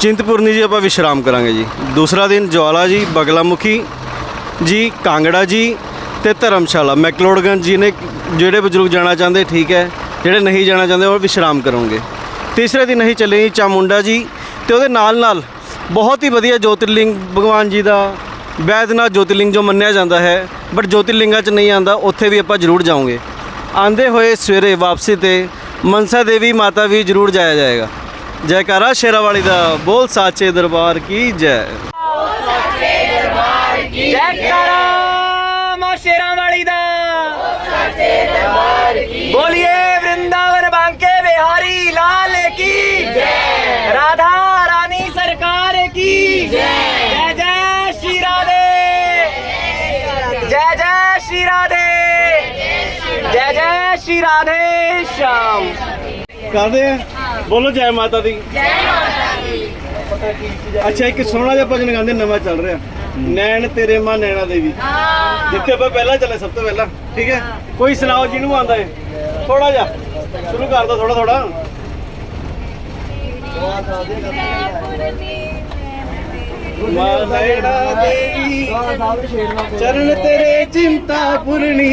ਚਿੰਤਪੁਰਨੀ ਜੀ ਆਪਾਂ ਵਿਸ਼ਰਾਮ ਕਰਾਂਗੇ ਜੀ। ਦੂਸਰਾ ਦਿਨ ਜਵਾਲਾ ਜੀ, ਬਗਲਾਮੁਖੀ ਜੀ, ਕਾਂਗੜਾ ਜੀ ਤੇ ਧਰਮਸ਼ਾਲਾ ਮੈਕਲੋਡਗੰਜ ਜੀ ਨੇ ਜਿਹੜੇ ਬਜ਼ੁਰਗ ਜਾਣਾ ਚਾਹੁੰਦੇ, ਠੀਕ ਹੈ। ਜਿਹੜੇ ਨਹੀਂ ਜਾਣਾ ਚਾਹੁੰਦੇ ਉਹ ਵਿਸ਼ਰਾਮ ਕਰੋਗੇ ਤੀਸਰੇ ਦਿਨ ਅਸੀਂ ਚੱਲੇ ਜੀ ਚਾਮੁੰਡਾ ਜੀ ਤੇ ਉਹਦੇ ਨਾਲ ਨਾਲ ਬਹੁਤ ਹੀ ਵਧੀਆ ਜੋਤਿਰਲਿੰਗ, ਭਗਵਾਨ ਜੀ ਦਾ ਵੈਦਨਾਥ ਜੋਤਿਰਲਿੰਗ ਜੋ ਮੰਨਿਆ ਜਾਂਦਾ ਹੈ ਬਟ ਜੋਤਿਰਲਿੰਗਾਂ 'ਚ ਨਹੀਂ ਆਂਦਾ ਉੱਥੇ ਵੀ ਆਪਾਂ ਜ਼ਰੂਰ ਜਾਵਾਂਗੇ। ਆਂਦੇ ਹੋਏ ਸਵੇਰੇ ਵਾਪਸੀ ਤੇ ਮਨਸਾ ਦੇਵੀ ਮਾਤਾ ਵੀ ਜ਼ਰੂਰ ਜਾਇਆ ਜਾਏਗਾ। ਜੈਕਾਰਾ ਸ਼ੇਰਾਵਾਲੀ ਦਾ ਬੋਲ ਸਾਚੇ ਦਰਬਾਰ ਕੀ ਜੈ। ਰਾਧੇ ਸ਼ਾਮ। ਕਰਦੇ ਆ ਬੋਲੋ ਜੈ ਮਾਤਾ ਦੀ। ਜੈ ਮਾਤਾ ਦੀ। ਅੱਛਾ ਇੱਕ ਸੋਹਣਾ ਜਿਹਾ ਭਜਨ ਗਾਉਂਦੇ ਨਵਾਂ ਚੱਲ ਰਿਹਾ। ਨੈਣ ਤੇਰੇ ਮਾਂ ਨੈਣਾ ਦੇਵੀ। ਜਿੱਥੇ ਆਪਾਂ ਪਹਿਲਾਂ ਚੱਲੇ ਸਭ ਤੋਂ ਪਹਿਲਾਂ ਠੀਕ ਹੈ? ਕੋਈ ਸੁਣਾਓ ਜਿਹਨੂੰ ਆਉਂਦਾ ਏ। ਥੋੜਾ ਜਿਹਾ ਸ਼ੁਰੂ ਕਰ ਦੋ ਥੋੜਾ ਥੋੜਾ ਮਾਂ ਨੈਣਾ ਚਰਨ ਤੇਰੇ ਚਿੰਤਾ ਪੁਰਣੀ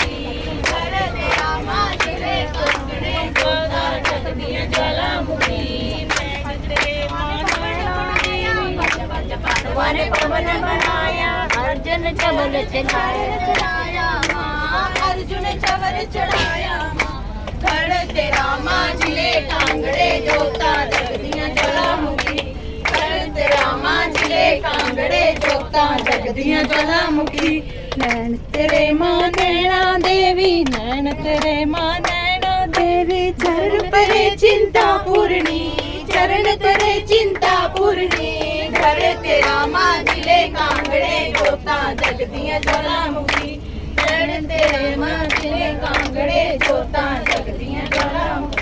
ਰਾਵਣ ਬਣਾਇਆ। ਅਰਜੁਨ ਚਵਲ ਚੜਾਇਆ। ਮਾਂ ਅਰਜੁਨ ਚਵਲ ਚੜਾਇਆ ਮਾਂ। ਖੜ ਤੇ ਰਾਮਾ ਜੀ ਨੇ ਕਾਂਗੜੇ ਜੋਤਾ ਜਗਦੀਆਂ ਜਲਾਮੁਖੀ ਖੜ ਤੇ ਰਾਮਾ ਜੀ ਨੇ ਕਾਂਗੜੇ ਜੋਤਾ ਜਗਦੀਆਂ ਜਲਾਮੁਖੀ ਨੈਣ ਤੇਰੇ ਮਾਂ ਨੈਣਾ ਦੇਵੀ, ਨੈਣ ਤੇਰੇ ਮਾਂ ਨੈਣਾ ਦੇਵੀ। ਚਰਨ ਪਰੇ ਚਿੰਤਾ ਪੂਰਣੀ ਚਰਨ ਪਰੇ ਚਿੰਤਾ ਪੂਰਣੀ ਕਰੇ ਤੇਰਾ ਮਾਂ ਜਿਲੇ ਕਾਂਗੜੇ ਜੋਤਾਂ ਜਗਦੀਆਂ ਜਲਾਮੁਖੀ ਲੜ ਤੇਰੇ ਮਾਂ ਜਿਲੇ ਕਾਂਗੜੇ ਜੋਤਾਂ ਜਗਦੀਆਂ ਜਲਾਮੁਖੀ